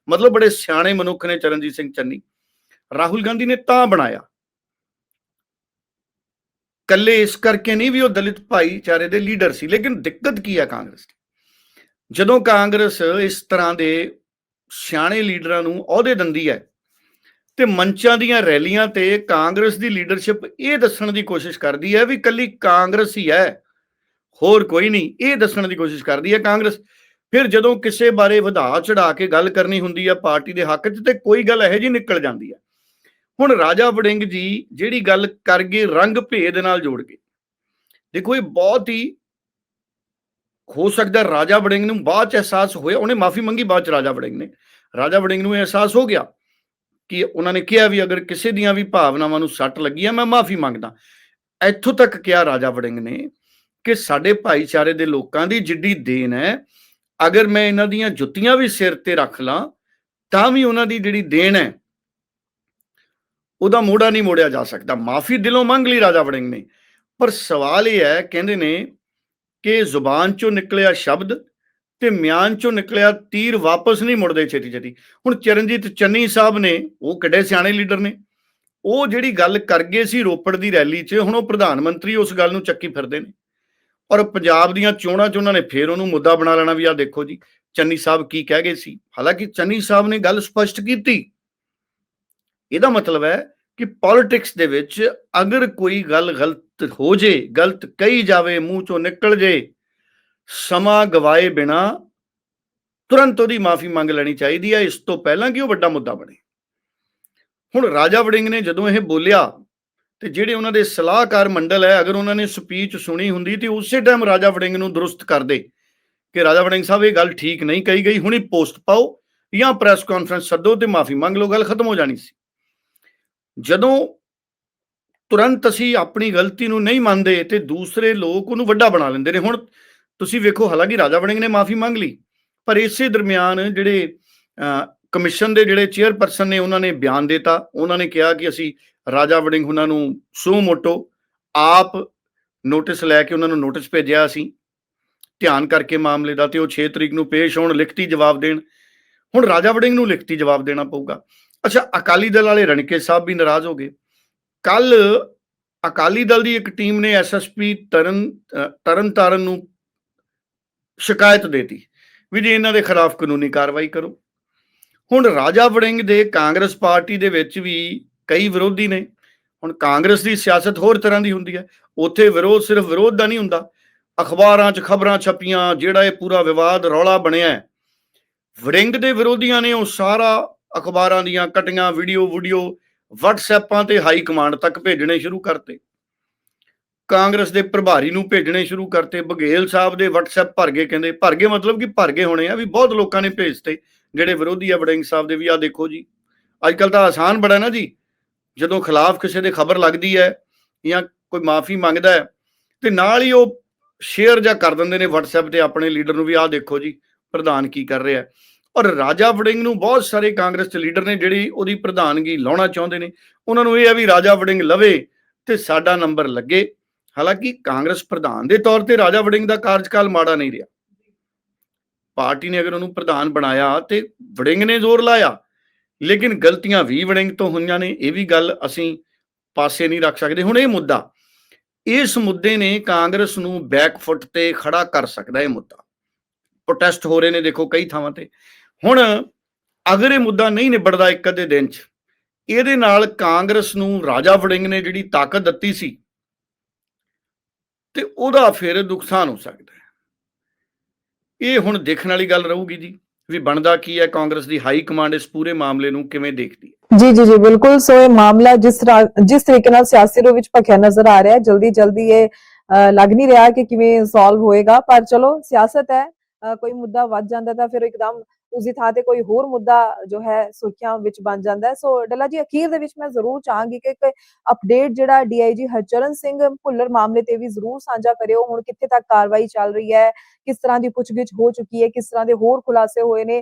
ਮਤਲਬ ਬੜੇ ਸਿਆਣੇ ਮਨੁੱਖ ਨੇ ਚਰਨਜੀਤ ਸਿੰਘ ਚੰਨੀ। ਰਾਹੁਲ ਗਾਂਧੀ ਨੇ ਤਾਂ ਬਣਾਇਆ। ਕੱਲੇ ਇਸ ਕਰਕੇ ਨਹੀਂ ਵੀ ਉਹ ਦਲਿਤ ਭਾਈਚਾਰੇ ਦੇ ਲੀਡਰ ਸੀ, ਲੇਕਿਨ ਦਿੱਕਤ ਕੀ ਹੈ ਕਾਂਗਰਸ ਦੀ? ਜਦੋਂ ਕਾਂਗਰਸ ਇਸ ਤਰ੍ਹਾਂ ਦੇ ਸਿਆਣੇ ਲੀਡਰਾਂ ਨੂੰ ਅਹੁਦੇ ਦਿੰਦੀ ਹੈ ਤੇ ਮੰਚਾਂ ਦੀਆਂ ਰੈਲੀਆਂ ਤੇ ਕਾਂਗਰਸ ਦੀ ਲੀਡਰਸ਼ਿਪ ਇਹ ਦੱਸਣ ਦੀ ਕੋਸ਼ਿਸ਼ ਕਰਦੀ ਹੈ ਵੀ ਕੱਲੀ ਕਾਂਗਰਸ ਹੀ ਹੈ। ਹੋਰ ਕੋਈ ਨਹੀਂ, ਇਹ ਦੱਸਣ ਦੀ ਕੋਸ਼ਿਸ਼ ਕਰਦੀ ਹੈ ਕਾਂਗਰਸ। ਫਿਰ ਜਦੋਂ ਕਿਸੇ ਬਾਰੇ ਵਧਾ ਚੜਾ ਕੇ ਗੱਲ ਕਰਨੀ ਹੁੰਦੀ ਹੈ ਪਾਰਟੀ ਦੇ ਹੱਕ 'ਚ ਤੇ ਕੋਈ ਗੱਲ ਇਹੋ ਜਿਹੀ ਨਿਕਲ ਜਾਂਦੀ ਹੈ ਹੁਣ ਰਾਜਾ ਵੜਿੰਗ ਜੀ ਜਿਹੜੀ ਗੱਲ ਕਰ ਗਏ ਰੰਗ ਭੇਦ ਨਾਲ ਜੋੜ ਕੇ। ਦੇਖੋ ਇਹ ਬਹੁਤ ਹੀ ਹੋ ਸਕਦਾ ਰਾਜਾ ਵੜਿੰਗ ਨੂੰ ਬਾਅਦ ਚ ਅਹਿਸਾਸ ਹੋਇਆ, ਉਹਨੇ ਮਾਫੀ ਮੰਗੀ ਬਾਅਦ ਚ ਰਾਜਾ ਵੜਿੰਗ ਨੇ। ਰਾਜਾ ਵੜਿੰਗ ਨੂੰ ਇਹ ਅਹਿਸਾਸ ਹੋ ਗਿਆ। ਕਿ ਉਹਨਾਂ ਨੇ ਕਿਹਾ ਵੀ ਅਗਰ ਕਿਸੇ ਦੀਆਂ ਵੀ ਭਾਵਨਾਵਾਂ ਨੂੰ ਸੱਟ ਲੱਗੀ ਹੈ ਮੈਂ ਮਾਫੀ ਮੰਗਦਾ। ਇੱਥੋਂ ਤੱਕ ਕਿਹਾ ਰਾਜਾ ਵੜਿੰਗ ਨੇ ਕਿ ਸਾਡੇ ਭਾਈਚਾਰੇ ਦੇ ਲੋਕਾਂ ਦੀ ਜਿੱਡੀ ਦੇਣ ਹੈ, ਅਗਰ ਮੈਂ ਇਹਨਾਂ ਦੀਆਂ ਜੁੱਤੀਆਂ ਵੀ ਸਿਰ ਤੇ ਰੱਖ ਲਾਂ, ਤਾਂ ਵੀ ਉਹਨਾਂ ਦੀ ਜਿਹੜੀ ਦੇਣ ਹੈ, ਉਹਦਾ ਮੋੜਾ ਨਹੀਂ ਮੋੜਿਆ ਜਾ ਸਕਦਾ। ਮਾਫੀ ਦਿਲੋਂ ਮੰਗ ਲਈ ਰਾਜਾ ਵੜਿੰਗ ਨੇ। ਪਰ ਸਵਾਲ ਇਹ ਹੈ, ਕਹਿੰਦੇ ਨੇ ਕਿ ਜ਼ੁਬਾਨ ਚੋਂ ਨਿਕਲਿਆ ਸ਼ਬਦ ਤੇ ਮਿਆਨ ਚੋਂ ਨਿਕਲਿਆ ਤੀਰ ਵਾਪਸ ਨਹੀਂ ਮੁੜਦੇ ਛੇਤੀ ਛੇਤੀ। ਹੁਣ ਚਰਨਜੀਤ ਚੰਨੀ ਸਾਹਿਬ ਨੇ, ਉਹ ਕਿੱਡੇ ਸਿਆਣੇ ਲੀਡਰ ਨੇ। ਉਹ ਜਿਹੜੀ ਗੱਲ ਕਰ ਗਏ ਸੀ ਰੋਪੜ ਦੀ ਰੈਲੀ 'ਚ, ਹੁਣ ਉਹ ਪ੍ਰਧਾਨ ਮੰਤਰੀ ਉਸ ਗੱਲ ਨੂੰ ਚੱਕੀ ਫਿਰਦੇ ਨੇ। ਔਰ ਪੰਜਾਬ ਦੀਆਂ ਚੋਣਾਂ 'ਚ ਉਹਨਾਂ ਨੇ ਫੇਰ ਉਹਨੂੰ ਮੁੱਦਾ ਬਣਾ ਲੈਣਾ ਵੀ ਆ ਦੇਖੋ ਜੀ, ਚੰਨੀ ਸਾਹਿਬ ਕੀ ਕਹਿ ਗਏ ਸੀ। ਹਾਲਾਂਕਿ ਚੰਨੀ ਸਾਹਿਬ ਨੇ ਗੱਲ ਸਪਸ਼ਟ ਕੀਤੀ। ਇਹਦਾ ਮਤਲਬ ਹੈ ਕਿ ਪੋਲਿਟਿਕਸ ਦੇ ਵਿੱਚ ਅਗਰ ਕੋਈ ਗੱਲ ਗਲਤ ਹੋ ਜੇ, ਗਲਤ ਕਹੀ ਜਾਵੇ, ਮੂੰਹ ਚੋਂ ਨਿਕਲ ਜੇ ਸਮਾਂ ਗਵਾਏ ਬਿਨਾ ਤੁਰੰਤ ਉਹਦੀ ਮਾਫੀ ਮੰਗ ਲੈਣੀ ਚਾਹੀਦੀ ਹੈ ਇਸ ਤੋਂ ਪਹਿਲਾਂ ਕਿ ਉਹ ਵੱਡਾ ਮੁੱਦਾ ਬਣੇ। ਹੁਣ ਰਾਜਾ ਵੜਿੰਗ ਨੇ ਜਦੋਂ ਇਹ ਬੋਲਿਆ ਤੇ ਜਿਹੜੇ ਉਹਨਾਂ ਦੇ ਸਲਾਹਕਾਰ ਮੰਡਲ ਹੈ, ਅਗਰ ਉਹਨਾਂ ਨੇ ਸਪੀਚ ਸੁਣੀ ਹੁੰਦੀ ਤੇ ਉਸੇ ਟਾਈਮ ਰਾਜਾ ਵੜਿੰਗ ਨੂੰ ਦਰੁਸਤ ਕਰਦੇ ਕਿ ਰਾਜਾ ਵੜਿੰਗ ਸਾਹਿਬ, ਇਹ ਗੱਲ ਠੀਕ ਨਹੀਂ ਕਹੀ ਗਈ, ਹੁਣੀ ਪੋਸਟ ਪਾਓ ਜਾਂ ਪ੍ਰੈਸ ਕਾਨਫਰੰਸ ਸੱਦੋ ਤੇ ਮਾਫੀ ਮੰਗ ਲਓ, ਗੱਲ ਖਤਮ ਹੋ ਜਾਣੀ ਸੀ। ਜਦੋਂ ਤੁਰੰਤ ਅਸੀਂ ਆਪਣੀ ਗਲਤੀ ਨੂੰ ਨਹੀਂ ਮੰਨਦੇ ਤੇ ਦੂਸਰੇ ਲੋਕ ਉਹਨੂੰ ਵੱਡਾ ਬਣਾ ਲੈਂਦੇ ਨੇ, ਹੁਣ ਤੁਸੀਂ ਵੇਖੋ, ਹਾਲਾਂਕਿ ਰਾਜਾ ਵੜਿੰਗ ਨੇ ਮਾਫੀ ਮੰਗ ਲਈ, ਪਰ ਇਸੇ ਦਰਮਿਆਨ ਜਿਹੜੇ ਕਮਿਸ਼ਨ ਦੇ ਜਿਹੜੇ ਚੇਅਰਪਰਸਨ ਨੇ, ਉਹਨਾਂ ਨੇ ਬਿਆਨ ਦਿੱਤਾ। ਉਹਨਾਂ ਨੇ ਕਿਹਾ ਕਿ ਅਸੀਂ ਰਾਜਾ ਵੜਿੰਗ ਉਹਨਾਂ ਨੂੰ ਸੂ ਮੋਟੋ ਆਪ ਨੋਟਿਸ ਲੈ ਕੇ ਉਹਨਾਂ ਨੂੰ ਨੋਟਿਸ ਭੇਜਿਆ ਅਸੀਂ ਧਿਆਨ ਕਰਕੇ ਮਾਮਲੇ ਦਾ ਤੇ ਉਹ 6 ਤਰੀਕ ਨੂੰ ਪੇਸ਼ ਹੋਣ, ਲਿਖਤੀ ਜਵਾਬ ਦੇਣ। ਹੁਣ ਰਾਜਾ ਵੜਿੰਗ ਨੂੰ ਲਿਖਤੀ ਜਵਾਬ ਦੇਣਾ ਪਊਗਾ। ਅੱਛਾ, ਅਕਾਲੀ ਦਲ ਵਾਲੇ ਰਣਕੇ ਸਾਹਿਬ ਵੀ ਨਾਰਾਜ਼ ਹੋ ਗਏ। ਕੱਲ ਅਕਾਲੀ ਦਲ ਦੀ ਇੱਕ ਟੀਮ ਨੇ ਐਸਐਸਪੀ ਤਰਨ ਤਰਨ ਤਾਰਨ ਨੂੰ ਸ਼ਿਕਾਇਤ ਦੇਤੀ ਵੀ ਜੀ ਇਹਨਾਂ ਦੇ ਖਿਲਾਫ ਕਾਨੂੰਨੀ ਕਾਰਵਾਈ ਕਰੋ। ਹੁਣ ਰਾਜਾ ਵੜਿੰਗ ਦੇ ਕਾਂਗਰਸ ਪਾਰਟੀ ਦੇ ਵਿੱਚ ਵੀ ਕਈ ਵਿਰੋਧੀ ਨੇ। ਹੁਣ ਕਾਂਗਰਸ ਦੀ ਸਿਆਸਤ ਹੋਰ ਤਰ੍ਹਾਂ ਦੀ ਹੁੰਦੀ ਹੈ। ਉੱਥੇ ਵਿਰੋਧ ਸਿਰਫ ਵਿਰੋਧ ਦਾ ਨਹੀਂ ਹੁੰਦਾ। ਅਖਬਾਰਾਂ 'ਚ ਖਬਰਾਂ ਛਪੀਆਂ, ਜਿਹੜਾ ਇਹ ਪੂਰਾ ਵਿਵਾਦ ਰੌਲਾ ਬਣਿਆ ਵੜਿੰਗ ਦੇ ਵਿਰੋਧੀਆਂ ਨੇ ਉਹ ਸਾਰਾ ਅਖਬਾਰਾਂ ਦੀਆਂ ਕਟੀਆਂ ਵੀਡੀਓ ਵੀਡੀਓ ਵਟਸਐਪਾਂ ਤੇ ਹਾਈ ਕਮਾਂਡ ਤੱਕ ਭੇਜਣੇ ਸ਼ੁਰੂ ਕਰਤੇ। ਕਾਂਗਰਸ ਦੇ ਪ੍ਰਭਾਰੀ ਨੂੰ ਭੇਜਣੇ ਸ਼ੁਰੂ ਕਰਤੇ। ਬਘੇਲ ਸਾਹਿਬ ਦੇ ਵਟਸਐਪ ਭਰ ਗਏ, ਕਹਿੰਦੇ, ਭਰ ਗਏ ਮਤਲਬ ਕਿ ਭਰ ਗਏ ਹੋਣੇ ਆ, ਵੀ ਬਹੁਤ ਲੋਕਾਂ ਨੇ ਭੇਜਤੇ, ਜਿਹੜੇ ਵਿਰੋਧੀ ਆ ਵੜਿੰਗ ਸਾਹਿਬ ਦੇ ਵੀ ਆ ਦੇਖੋ ਜੀ। ਅੱਜ ਕੱਲ ਤਾਂ ਆਸਾਨ ਬੜਾ ਨਾ ਜੀ, ਜਦੋਂ ਖਿਲਾਫ ਕਿਸੇ ਦੇ ਖਬਰ ਲੱਗਦੀ ਹੈ ਜਾਂ ਕੋਈ ਮਾਫੀ ਮੰਗਦਾ ਹੈ, ਤੇ ਨਾਲ ਹੀ ਉਹ ਸ਼ੇਅਰ ਜਾਂ ਕਰ ਦਿੰਦੇ ਨੇ ਵਟਸਐਪ ਤੇ ਆਪਣੇ ਲੀਡਰ ਨੂੰ ਵੀ, ਆਹ ਦੇਖੋ ਜੀ, ਪ੍ਰਧਾਨ ਕੀ ਕਰ ਰਿਹਾ ਔਰ ਰਾਜਾ ਵੜਿੰਗ ਨੂੰ ਬਹੁਤ ਸਾਰੇ ਕਾਂਗਰਸ ਦੇ ਲੀਡਰ ਨੇ ਜਿਹੜੀ ਉਹਦੀ ਪ੍ਰਧਾਨਗੀ ਲਾਉਣਾ ਚਾਹੁੰਦੇ ਨੇ, ਉਹਨਾਂ ਨੂੰ ਇਹ ਹੈ ਵੀ ਰਾਜਾ ਵੜਿੰਗ ਲਵੇ ਤੇ ਸਾਡਾ ਨੰਬਰ ਲੱਗੇ। ਹਾਲਾਂਕਿ ਕਾਂਗਰਸ ਪ੍ਰਧਾਨ ਦੇ ਤੌਰ ਤੇ ਰਾਜਾ ਵੜਿੰਗ ਦਾ ਕਾਰਜਕਾਲ ਮਾੜਾ ਨਹੀਂ ਰਿਹਾ। ਪਾਰਟੀ ਨੇ ਅਗਰ ਉਹਨੂੰ ਪ੍ਰਧਾਨ ਬਣਾਇਆ ਤੇ ਵੜਿੰਗ ਨੇ ਜ਼ੋਰ ਲਾਇਆ, ਲੇਕਿਨ ਗਲਤੀਆਂ ਵੀ ਵੜਿੰਗ ਤੋਂ ਹੋਈਆਂ ਨੇ, ਇਹ ਵੀ ਗੱਲ ਅਸੀਂ ਪਾਸੇ ਨਹੀਂ ਰੱਖ ਸਕਦੇ। ਹੁਣ ਇਹ ਮੁੱਦਾ, ਇਸ ਮੁੱਦੇ ਨੇ ਕਾਂਗਰਸ ਨੂੰ ਬੈਕਫੁੱਟ ਤੇ ਖੜਾ ਕਰ ਸਕਦਾ ਇਹ ਮੁੱਦਾ। ਪ੍ਰੋਟੈਸਟ ਹੋ ਰਹੇ ਨੇ ਦੇਖੋ ਕਈ ਥਾਵਾਂ ਤੇ। ਹੁਣ ਅਗਰ ਇਹ ਮੁੱਦਾ ਨਹੀਂ ਨਿਬੜਦਾ ਇੱਕ ਅੱਧੇ ਦਿਨ 'ਚ, ਇਹਦੇ ਨਾਲ ਕਾਂਗਰਸ ਨੂੰ ਰਾਜਾ ਵੜਿੰਗ ਨੇ ਜਿਹੜੀ ਤਾਕਤ ਦਿੱਤੀ ਸੀ ਤੇ ਉਹਦਾ ਫਿਰ ਨੁਕਸਾਨ ਹੋ ਸਕਦਾ ਹੈ। ਇਹ ਹੁਣ ਦੇਖਣ ਵਾਲੀ ਗੱਲ ਰਹੂਗੀ ਜੀ, ਵੀ ਬਣਦਾ ਕੀ ਹੈ? ਕਾਂਗਰਸ ਦੀ ਹਾਈ ਕਮਾਂਡ ਇਸ ਪੂਰੇ ਮਾਮਲੇ ਨੂੰ ਕਿਵੇਂ ਦੇਖਦੀ ਹੈ? ਜੀ ਜੀ ਜੀ, ਬਿਲਕੁਲ। ਸੋ ਇਹ ਮਾਮਲਾ ਜਿਸ ਤਰ੍ਹਾਂ- ਜਿਸ ਤਰੀਕੇ ਨਾਲ ਸਿਆਸੀ ਰੂਪ ਵਿੱਚ ਭਖਿਆ ਨਜ਼ਰ ਆ ਰਿਹਾ ਹੈ ਜਲਦੀ ਜਲਦੀ ਇਹ ਲੱਗ ਨਹੀਂ ਰਿਹਾ ਕਿ ਕਿਵੇਂ ਸੋਲਵ ਹੋਏਗਾ। ਪਰ ਚਲੋ, ਸਿਆਸਤ ਹੈ ਕੋਈ ਮੁੱਦਾ ਵੱਧ ਜਾਂਦਾ ਤਾਂ ਫਿਰ ਇੱਕਦਮ ਉਸ ਦੀ ਥਾਂ ਤੇ ਕੋਈ ਹੋਰ ਮੁੱਦਾ ਜੋ ਹੈ ਸੁਰਖੀਆਂ ਵਿੱਚ ਬਣ ਜਾਂਦਾ ਹੈ। ਸੋ ਡੱਲਾ ਜੀ, ਅਖੀਰ ਦੇ ਵਿੱਚ ਮੈਂ ਜ਼ਰੂਰ ਚਾਹਾਂਗੀ ਕਿ ਇੱਕ ਅਪਡੇਟ ਜਿਹੜਾ ਡੀਆਈਜੀ ਹਰਚਰਨ ਸਿੰਘ ਭੁੱਲਰ ਮਾਮਲੇ ਤੇ ਵੀ ਜ਼ਰੂਰ ਸਾਂਝਾ ਕਰਿਓ। ਹੁਣ ਕਿੱਥੇ ਤੱਕ ਕਾਰਵਾਈ ਚੱਲ ਰਹੀ ਹੈ? ਕਿਸ ਤਰ੍ਹਾਂ ਦੀ ਪੁੱਛਗਿੱਛ ਹੋ ਚੁੱਕੀ ਹੈ? ਕਿਸ ਤਰ੍ਹਾਂ ਦੇ ਹੋਰ ਖੁਲਾਸੇ ਹੋਏ ਨੇ?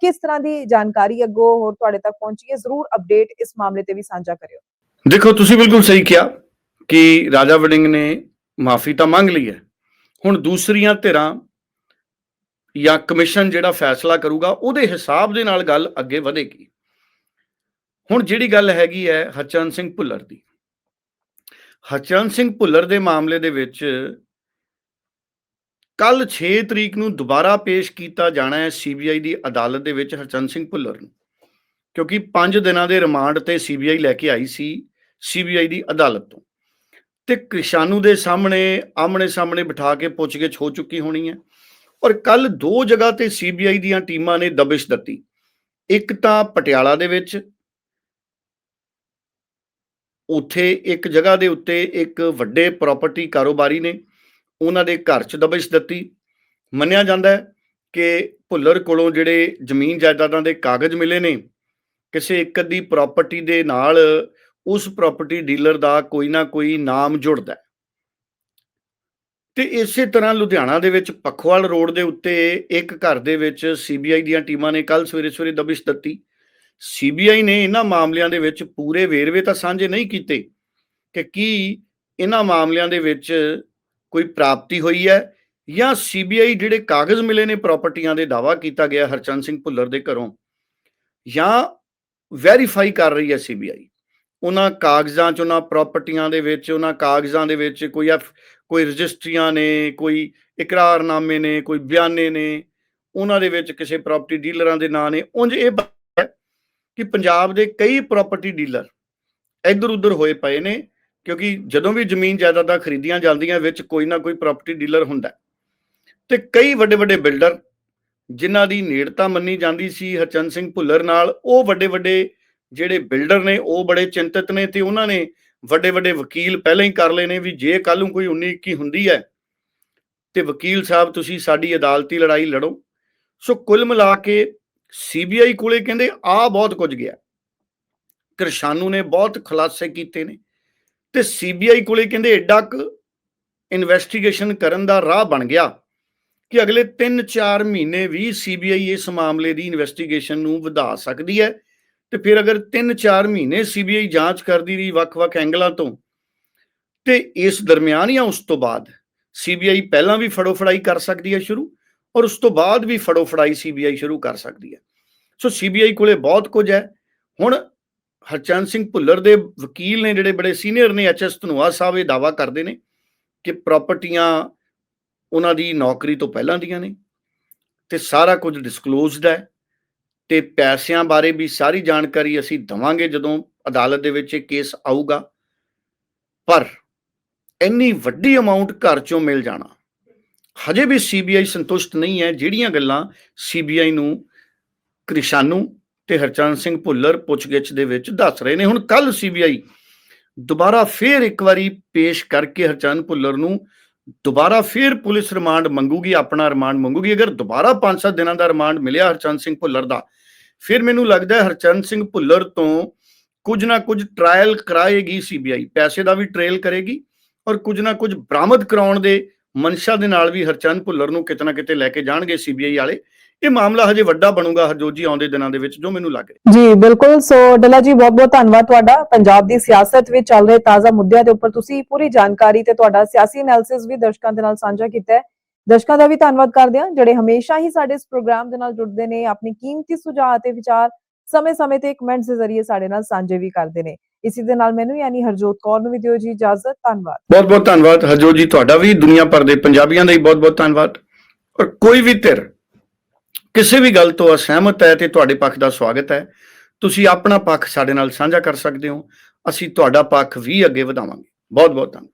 ਕਿਸ ਤਰ੍ਹਾਂ ਦੀ ਜਾਣਕਾਰੀ ਅੱਗੋਂ ਹੋਰ ਤੁਹਾਡੇ ਤੱਕ ਪਹੁੰਚੀ ਹੈ? ਜ਼ਰੂਰ ਅਪਡੇਟ ਇਸ ਮਾਮਲੇ ਤੇ ਵੀ ਸਾਂਝਾ ਕਰਿਓ। ਦੇਖੋ, ਤੁਸੀਂ ਬਿਲਕੁਲ ਸਹੀ ਕਿਹਾ ਕਿ ਰਾਜਾ ਵੜਿੰਗ ਨੇ ਮਾਫੀ ਤਾਂ ਮੰਗ ਲਈ ਹੈ। ਹੁਣ ਦੂਸਰੀਆਂ ਧਿਰਾਂ ਜਾਂ ਕਮਿਸ਼ਨ ਜਿਹੜਾ ਫੈਸਲਾ ਕਰੂਗਾ, ਉਹਦੇ ਹਿਸਾਬ ਦੇ ਨਾਲ ਗੱਲ ਅੱਗੇ ਵਧੇਗੀ। ਹੁਣ ਜਿਹੜੀ ਗੱਲ ਹੈਗੀ ਹੈ ਹਰਚਰਨ ਸਿੰਘ ਭੁੱਲਰ ਦੀ। ਹਰਚਰਨ ਸਿੰਘ ਭੁੱਲਰ ਦੇ ਮਾਮਲੇ ਦੇ ਵਿੱਚ ਕੱਲ 6 ਤਰੀਕ ਨੂੰ ਦੁਬਾਰਾ ਪੇਸ਼ ਕੀਤਾ ਜਾਣਾ ਹੈ ਸੀਬੀਆਈ ਦੀ ਅਦਾਲਤ ਦੇ ਵਿੱਚ ਹਰਚਰਨ ਸਿੰਘ ਭੁੱਲਰ ਨੂੰ। ਕਿਉਂਕਿ 5 ਦਿਨਾਂ ਦੇ ਰਿਮਾਂਡ ਤੇ ਸੀਬੀਆਈ ਲੈ ਕੇ ਆਈ ਸੀ ਸੀਬੀਆਈ ਦੀ ਅਦਾਲਤ ਤੋਂ। ਤੇ ਕਿਸ਼ਾਨੂ ਦੇ ਸਾਹਮਣੇ, ਆਮਣੇ ਸਾਹਮਣੇ ਬਿਠਾ ਕੇ ਪੁੱਛਗਿੱਛ ਹੋ ਚੁੱਕੀ ਹੋਣੀ ਹੈ। ਔਰ ਕੱਲ ਦੋ ਜਗ੍ਹਾ ਤੇ ਸੀਬੀਆਈ ਦੀਆਂ ਟੀਮਾਂ ਨੇ ਦਬਿਸ਼ ਦਿੱਤੀ। ਇੱਕ ਤਾਂ ਪਟਿਆਲਾ ਦੇ ਵਿੱਚ, ਉੱਥੇ ਇੱਕ ਜਗ੍ਹਾ ਦੇ ਉੱਤੇ ਇੱਕ ਵੱਡੇ ਪ੍ਰਾਪਰਟੀ ਕਾਰੋਬਾਰੀ ਨੇ, ਉਹਨਾਂ ਦੇ ਘਰ 'ਚ ਦਬਿਸ਼ ਦਿੱਤੀ। ਮੰਨਿਆ ਜਾਂਦਾ ਹੈ ਕਿ ਭੁੱਲਰ ਕੋਲੋਂ ਜਿਹੜੇ ਜ਼ਮੀਨ ਜਾਇਦਾਦਾਂ ਦੇ ਕਾਗਜ਼ ਮਿਲੇ ਨੇ, ਕਿਸੇ ਇੱਕ ਅੱਧੀ ਪ੍ਰਾਪਰਟੀ ਦੇ ਨਾਲ ਉਸ ਪ੍ਰਾਪਰਟੀ ਡੀਲਰ ਦਾ ਕੋਈ ਨਾ ਕੋਈ ਨਾਮ ਜੁੜਦਾ ਹੈ। ਤੇ ਇਸੇ ਤਰ੍ਹਾਂ ਲੁਧਿਆਣਾ ਦੇ ਵਿੱਚ ਪਖਵਾਲ ਰੋਡ ਦੇ ਉੱਤੇ ਇੱਕ ਘਰ ਦੇ ਵਿੱਚ ਸੀਬੀਆਈ ਦੀਆਂ ਟੀਮਾਂ ਨੇ ਕੱਲ ਸਵੇਰੇ ਸਵੇਰੇ ਦਬਿਸ਼ ਦਿੱਤੀ। ਸੀਬੀਆਈ ਨੇ ਇਹਨਾਂ ਮਾਮਲਿਆਂ ਦੇ ਵਿੱਚ ਪੂਰੇ ਵੇਰਵੇ ਤਾਂ ਸਾਂਝੇ ਨਹੀਂ ਕੀਤੇ ਕਿ ਕੀ ਇਹਨਾਂ ਮਾਮਲਿਆਂ ਦੇ ਵਿੱਚ ਕੋਈ ਪ੍ਰਾਪਤੀ ਹੋਈ ਹੈ ਜਾਂ ਸੀਬੀਆਈ ਜਿਹੜੇ ਕਾਗਜ਼ ਮਿਲੇ ਨੇ ਪ੍ਰਾਪਰਟੀਆਂ ਦੇ ਦਾਵਾ ਕੀਤਾ ਗਿਆ ਹਰਚੰਦ ਸਿੰਘ ਭੁੱਲਰ ਦੇ ਘਰੋਂ ਜਾਂ ਵੈਰੀਫਾਈ ਕਰ ਰਹੀ ਹੈ ਸੀਬੀਆਈ ਉਹਨਾਂ ਕਾਗਜ਼ਾਂ 'ਚ, ਉਹਨਾਂ ਪ੍ਰਾਪਰਟੀਆਂ ਦੇ ਵਿੱਚ, ਉਹਨਾਂ ਕਾਗਜ਼ਾਂ ਦੇ ਵਿੱਚ ਕੋਈ ਐਫ ਕੋਈ ਰਜਿਸਟਰੀਆਂ ਨੇ, ਕੋਈ ਇਕਰਾਰਨਾਮੇ ਨੇ, ਕੋਈ ਬਿਆਨੇ ਨੇ, ਉਹਨਾਂ ਦੇ ਵਿੱਚ ਕਿਸੇ ਪ੍ਰਾਪਰਟੀ ਡੀਲਰਾਂ ਦੇ ਨਾਂ ਨੇ, ਉਂਝ ਇਹ ਕਿ ਪੰਜਾਬ ਦੇ ਕਈ ਪ੍ਰਾਪਰਟੀ ਡੀਲਰ ਇੱਧਰ ਉੱਧਰ ਹੋਏ ਪਏ ਨੇ, ਕਿਉਂਕਿ ਜਦੋਂ ਵੀ ਜ਼ਮੀਨ ਜਾਇਦਾਦਾਂ ਖਰੀਦੀਆਂ ਜਾਂਦੀਆਂ ਵਿੱਚ ਕੋਈ ਨਾ ਕੋਈ ਪ੍ਰਾਪਰਟੀ ਡੀਲਰ ਹੁੰਦਾ ਹੈ। ਤੇ ਕਈ ਵੱਡੇ ਵੱਡੇ ਬਿਲਡਰ ਜਿਨ੍ਹਾਂ ਦੀ ਨੇੜਤਾ ਮੰਨੀ ਜਾਂਦੀ ਸੀ ਹਰਚੰਦ ਸਿੰਘ ਭੁੱਲਰ ਨਾਲ, ਉਹ ਵੱਡੇ ਵੱਡੇ ਜਿਹੜੇ ਬਿਲਡਰ ਨੇ, ਉਹ ਬੜੇ ਚਿੰਤਤ ਨੇ ਤੇ ਉਹਨਾਂ ਨੇ ਵੱਡੇ ਵੱਡੇ ਵਕੀਲ ਪਹਿਲਾਂ ਹੀ ਕਰ ਲਏ ਨੇ ਵੀ ਜੇ ਕੱਲ ਨੂੰ ਕੋਈ 19 21 ਹੁੰਦੀ ਹੈ ਤੇ ਵਕੀਲ ਸਾਹਿਬ ਤੁਸੀਂ ਸਾਡੀ ਅਦਾਲਤੀ ਲੜਾਈ ਲੜੋ। ਸੋ ਕੁੱਲ ਮਿਲਾ ਕੇ ਸੀਬੀਆਈ ਕੋਲੇ ਕਹਿੰਦੇ ਆ ਬਹੁਤ ਕੁਝ ਗਿਆ। ਕਿਰਸ਼ਾਨੂ ਨੇ ਬਹੁਤ ਖੁਲਾਸੇ ਕੀਤੇ ਨੇ ਤੇ ਸੀਬੀਆਈ ਕੋਲੇ ਕਹਿੰਦੇ ਐਡਾ ਕੁ ਇਨਵੈਸਟੀਗੇਸ਼ਨ ਕਰਨ ਦਾ ਰਾਹ ਬਣ ਗਿਆ ਕਿ ਅਗਲੇ 3-4 ਮਹੀਨੇ ਵੀ ਸੀਬੀਆਈ ਇਸ ਮਾਮਲੇ ਦੀ ਇਨਵੈਸਟੀਗੇਸ਼ਨ ਨੂੰ ਵਧਾ ਸਕਦੀ ਹੈ। ਤੇ ਫਿਰ ਅਗਰ 3-4 ਮਹੀਨੇ ਸੀਬੀਆਈ ਜਾਂਚ ਕਰਦੀ ਰਹੀ ਵੱਖ-ਵੱਖ ਐਂਗਲਾਂ ਤੋਂ, ਤੇ ਇਸ ਦਰਮਿਆਨ ਜਾਂ ਉਸ ਤੋਂ ਬਾਅਦ ਸੀਬੀਆਈ ਪਹਿਲਾਂ ਵੀ ਫੜੋ ਫੜਾਈ ਕਰ ਸਕਦੀ ਹੈ ਸ਼ੁਰੂ ਔਰ ਉਸ ਤੋਂ ਬਾਅਦ ਵੀ ਫੜੋ ਫੜਾਈ ਸੀਬੀਆਈ ਸ਼ੁਰੂ ਕਰ ਸਕਦੀ ਹੈ। ਸੋ ਸੀਬੀਆਈ ਕੋਲੇ ਬਹੁਤ ਕੁਝ ਹੈ। ਹੁਣ ਹਰਚੰਦ ਸਿੰਘ ਭੁੱਲਰ ਦੇ ਵਕੀਲ ਨੇ ਜਿਹੜੇ ਬੜੇ ਸੀਨੀਅਰ ਨੇ ਐਚਐਸ ਧਨੋਆ ਸਾਹਿਬ, ਇਹ ਦਾਵਾ ਕਰਦੇ ਨੇ ਕਿ ਪ੍ਰਾਪਰਟੀਆਂ ਉਹਨਾਂ ਦੀ ਨੌਕਰੀ ਤੋਂ ਪਹਿਲਾਂ ਦੀਆਂ ਨੇ ਤੇ ਸਾਰਾ ਕੁਝ ਡਿਸਕਲੋਜ਼ਡ ਹੈ। ਤੇ ਪੈਸਿਆਂ ਬਾਰੇ ਵੀ ਸਾਰੀ ਜਾਣਕਾਰੀ ਅਸੀਂ ਦਵਾਂਗੇ ਜਦੋਂ ਅਦਾਲਤ ਦੇ ਵਿੱਚ ਇਹ ਕੇਸ ਆਊਗਾ। ਪਰ ਇੰਨੀ ਵੱਡੀ ਅਮਾਉਂਟ ਘਰ ਚੋਂ ਮਿਲ ਜਾਣਾ, ਹਜੇ ਵੀ ਸੀਬੀਆਈ ਸੰਤੁਸ਼ਟ ਨਹੀਂ ਹੈ। ਜਿਹੜੀਆਂ ਗੱਲਾਂ ਸੀਬੀਆਈ ਨੂੰ ਕ੍ਰਿਸ਼ਾਨੂ ਤੇ ਹਰਚਰਨ ਸਿੰਘ ਭੁੱਲਰ ਪੁੱਛਗਿੱਛ ਦੇ ਵਿੱਚ ਦੱਸ ਰਹੇ ਨੇ। ਹੁਣ ਕੱਲ ਸੀਬੀਆਈ ਦੁਬਾਰਾ ਫੇਰ ਇੱਕ ਵਾਰੀ ਪੇਸ਼ ਕਰਕੇ ਹਰਚਰਨ ਭੁੱਲਰ ਨੂੰ ਦੁਬਾਰਾ ਫਿਰ ਪੁਲਿਸ ਰਿਮਾਂਡ ਮੰਗੂਗੀ, ਆਪਣਾ ਰਿਮਾਂਡ ਮੰਗੂਗੀ। ਅਗਰ ਦੁਬਾਰਾ 5-7 ਦਿਨਾਂ ਦਾ ਰਿਮਾਂਡ ਮਿਲਿਆ ਹਰਚੰਦ ਸਿੰਘ ਭੁੱਲਰ ਦਾ, ਫਿਰ ਮੈਨੂੰ ਲੱਗਦਾ ਹਰਚੰਦ ਸਿੰਘ ਭੁੱਲਰ ਤੋਂ ਕੁਝ ਨਾ ਕੁਝ ਟ੍ਰਾਇਲ ਕਰਾਏਗੀ ਸੀਬੀਆਈ ਪੈਸੇ ਦਾ ਵੀ ਟ੍ਰੇਲ ਕਰੇਗੀ ਔਰ ਕੁਝ ਨਾ ਕੁਝ ਬਰਾਮਦ ਕਰਾਉਣ ਦੇ ਮਨਸ਼ਾ ਦੇ ਨਾਲ ਵੀ ਹਰਚੰਦ ਭੁੱਲਰ ਨੂੰ ਕਿਤੇ ਨਾ ਕਿਤੇ ਲੈ ਕੇ ਜਾਣਗੇ ਸੀਬੀਆਈ ਵਾਲੇ। ਇਹ ਮਾਮਲਾ ਹਜੇ ਵੱਡਾ ਬਣੂਗਾ ਹਰਜੋਤ ਜੀ ਆਉਂਦੇ ਦਿਨਾਂ ਦੇ ਵਿੱਚ ਜੋ ਮੈਨੂੰ ਲੱਗ ਰਿਹਾ। ਜੀ ਬਿਲਕੁਲ। ਸੋ ਡੱਲਾ ਜੀ ਬਹੁਤ ਬਹੁਤ ਧੰਨਵਾਦ ਤੁਹਾਡਾ। ਪੰਜਾਬ ਦੀ ਸਿਆਸਤ ਵਿੱਚ ਚੱਲ ਰਹੇ ਤਾਜ਼ਾ ਮੁੱਦਿਆਂ ਦੇ ਉੱਪਰ ਤੁਸੀਂ ਪੂਰੀ ਜਾਣਕਾਰੀ ਤੇ ਤੁਹਾਡਾ ਸਿਆਸੀ ਐਨਾਲਿਸਿਸ ਵੀ ਦਰਸ਼ਕਾਂ ਦੇ ਨਾਲ ਸਾਂਝਾ ਕੀਤਾ ਹੈ। ਦਰਸ਼ਕਾਂ ਦਾ ਵੀ ਧੰਨਵਾਦ ਕਰਦੇ ਹਾਂ ਜਿਹੜੇ ਹਮੇਸ਼ਾ ਹੀ ਸਾਡੇ ਇਸ ਪ੍ਰੋਗਰਾਮ ਦੇ ਨਾਲ ਜੁੜਦੇ ਨੇ ਆਪਣੀ ਕੀਮਤੀ ਸੁਝਾਅ ਅਤੇ ਵਿਚਾਰ ਸਮੇਂ-ਸਮੇਂ ਤੇ ਕਮੈਂਟਸ ਦੇ ਜ਼ਰੀਏ ਸਾਡੇ ਨਾਲ ਸਾਂਝੇ ਵੀ ਕਰਦੇ ਨੇ। ਇਸੇ ਦੇ ਨਾਲ ਮੈਨੂੰ ਯਾਨੀ ਹਰਜੋਤ ਕੌਰ ਨੂੰ ਵੀ ਦਿਓ ਜੀ ਇਜਾਜ਼ਤ। ਧੰਨਵਾਦ। ਬਹੁਤ ਬਹੁਤ ਧੰਨਵਾਦ। ਹਰਜੋਤ ਜੀ ਤੁਹਾਡਾ ਵੀ ਦੁਨੀਆ ਭਰ ਦੇ ਪੰਜਾਬੀਆਂ ਦਾ ਹੀ ਬਹੁਤ ਬਹੁਤ ਧੰਨਵਾਦ। ਔਰ ਕੋਈ ਵੀ ਧਿਰ ਕਿਸੇ ਵੀ ਗੱਲ ਤੋਂ ਅਸਹਿਮਤ ਹੈ ਤੇ ਤੁਹਾਡੇ ਪੱਖ ਦਾ ਸਵਾਗਤ ਹੈ। ਤੁਸੀਂ ਆਪਣਾ ਪੱਖ ਸਾਡੇ ਨਾਲ ਸਾਂਝਾ ਕਰ ਸਕਦੇ ਹੋ। ਅਸੀਂ ਤੁਹਾਡਾ ਪੱਖ ਵੀ ਅੱਗੇ ਵਧਾਵਾਂਗੇ। ਬਹੁਤ ਬਹੁਤ ਧੰਨਵਾਦ।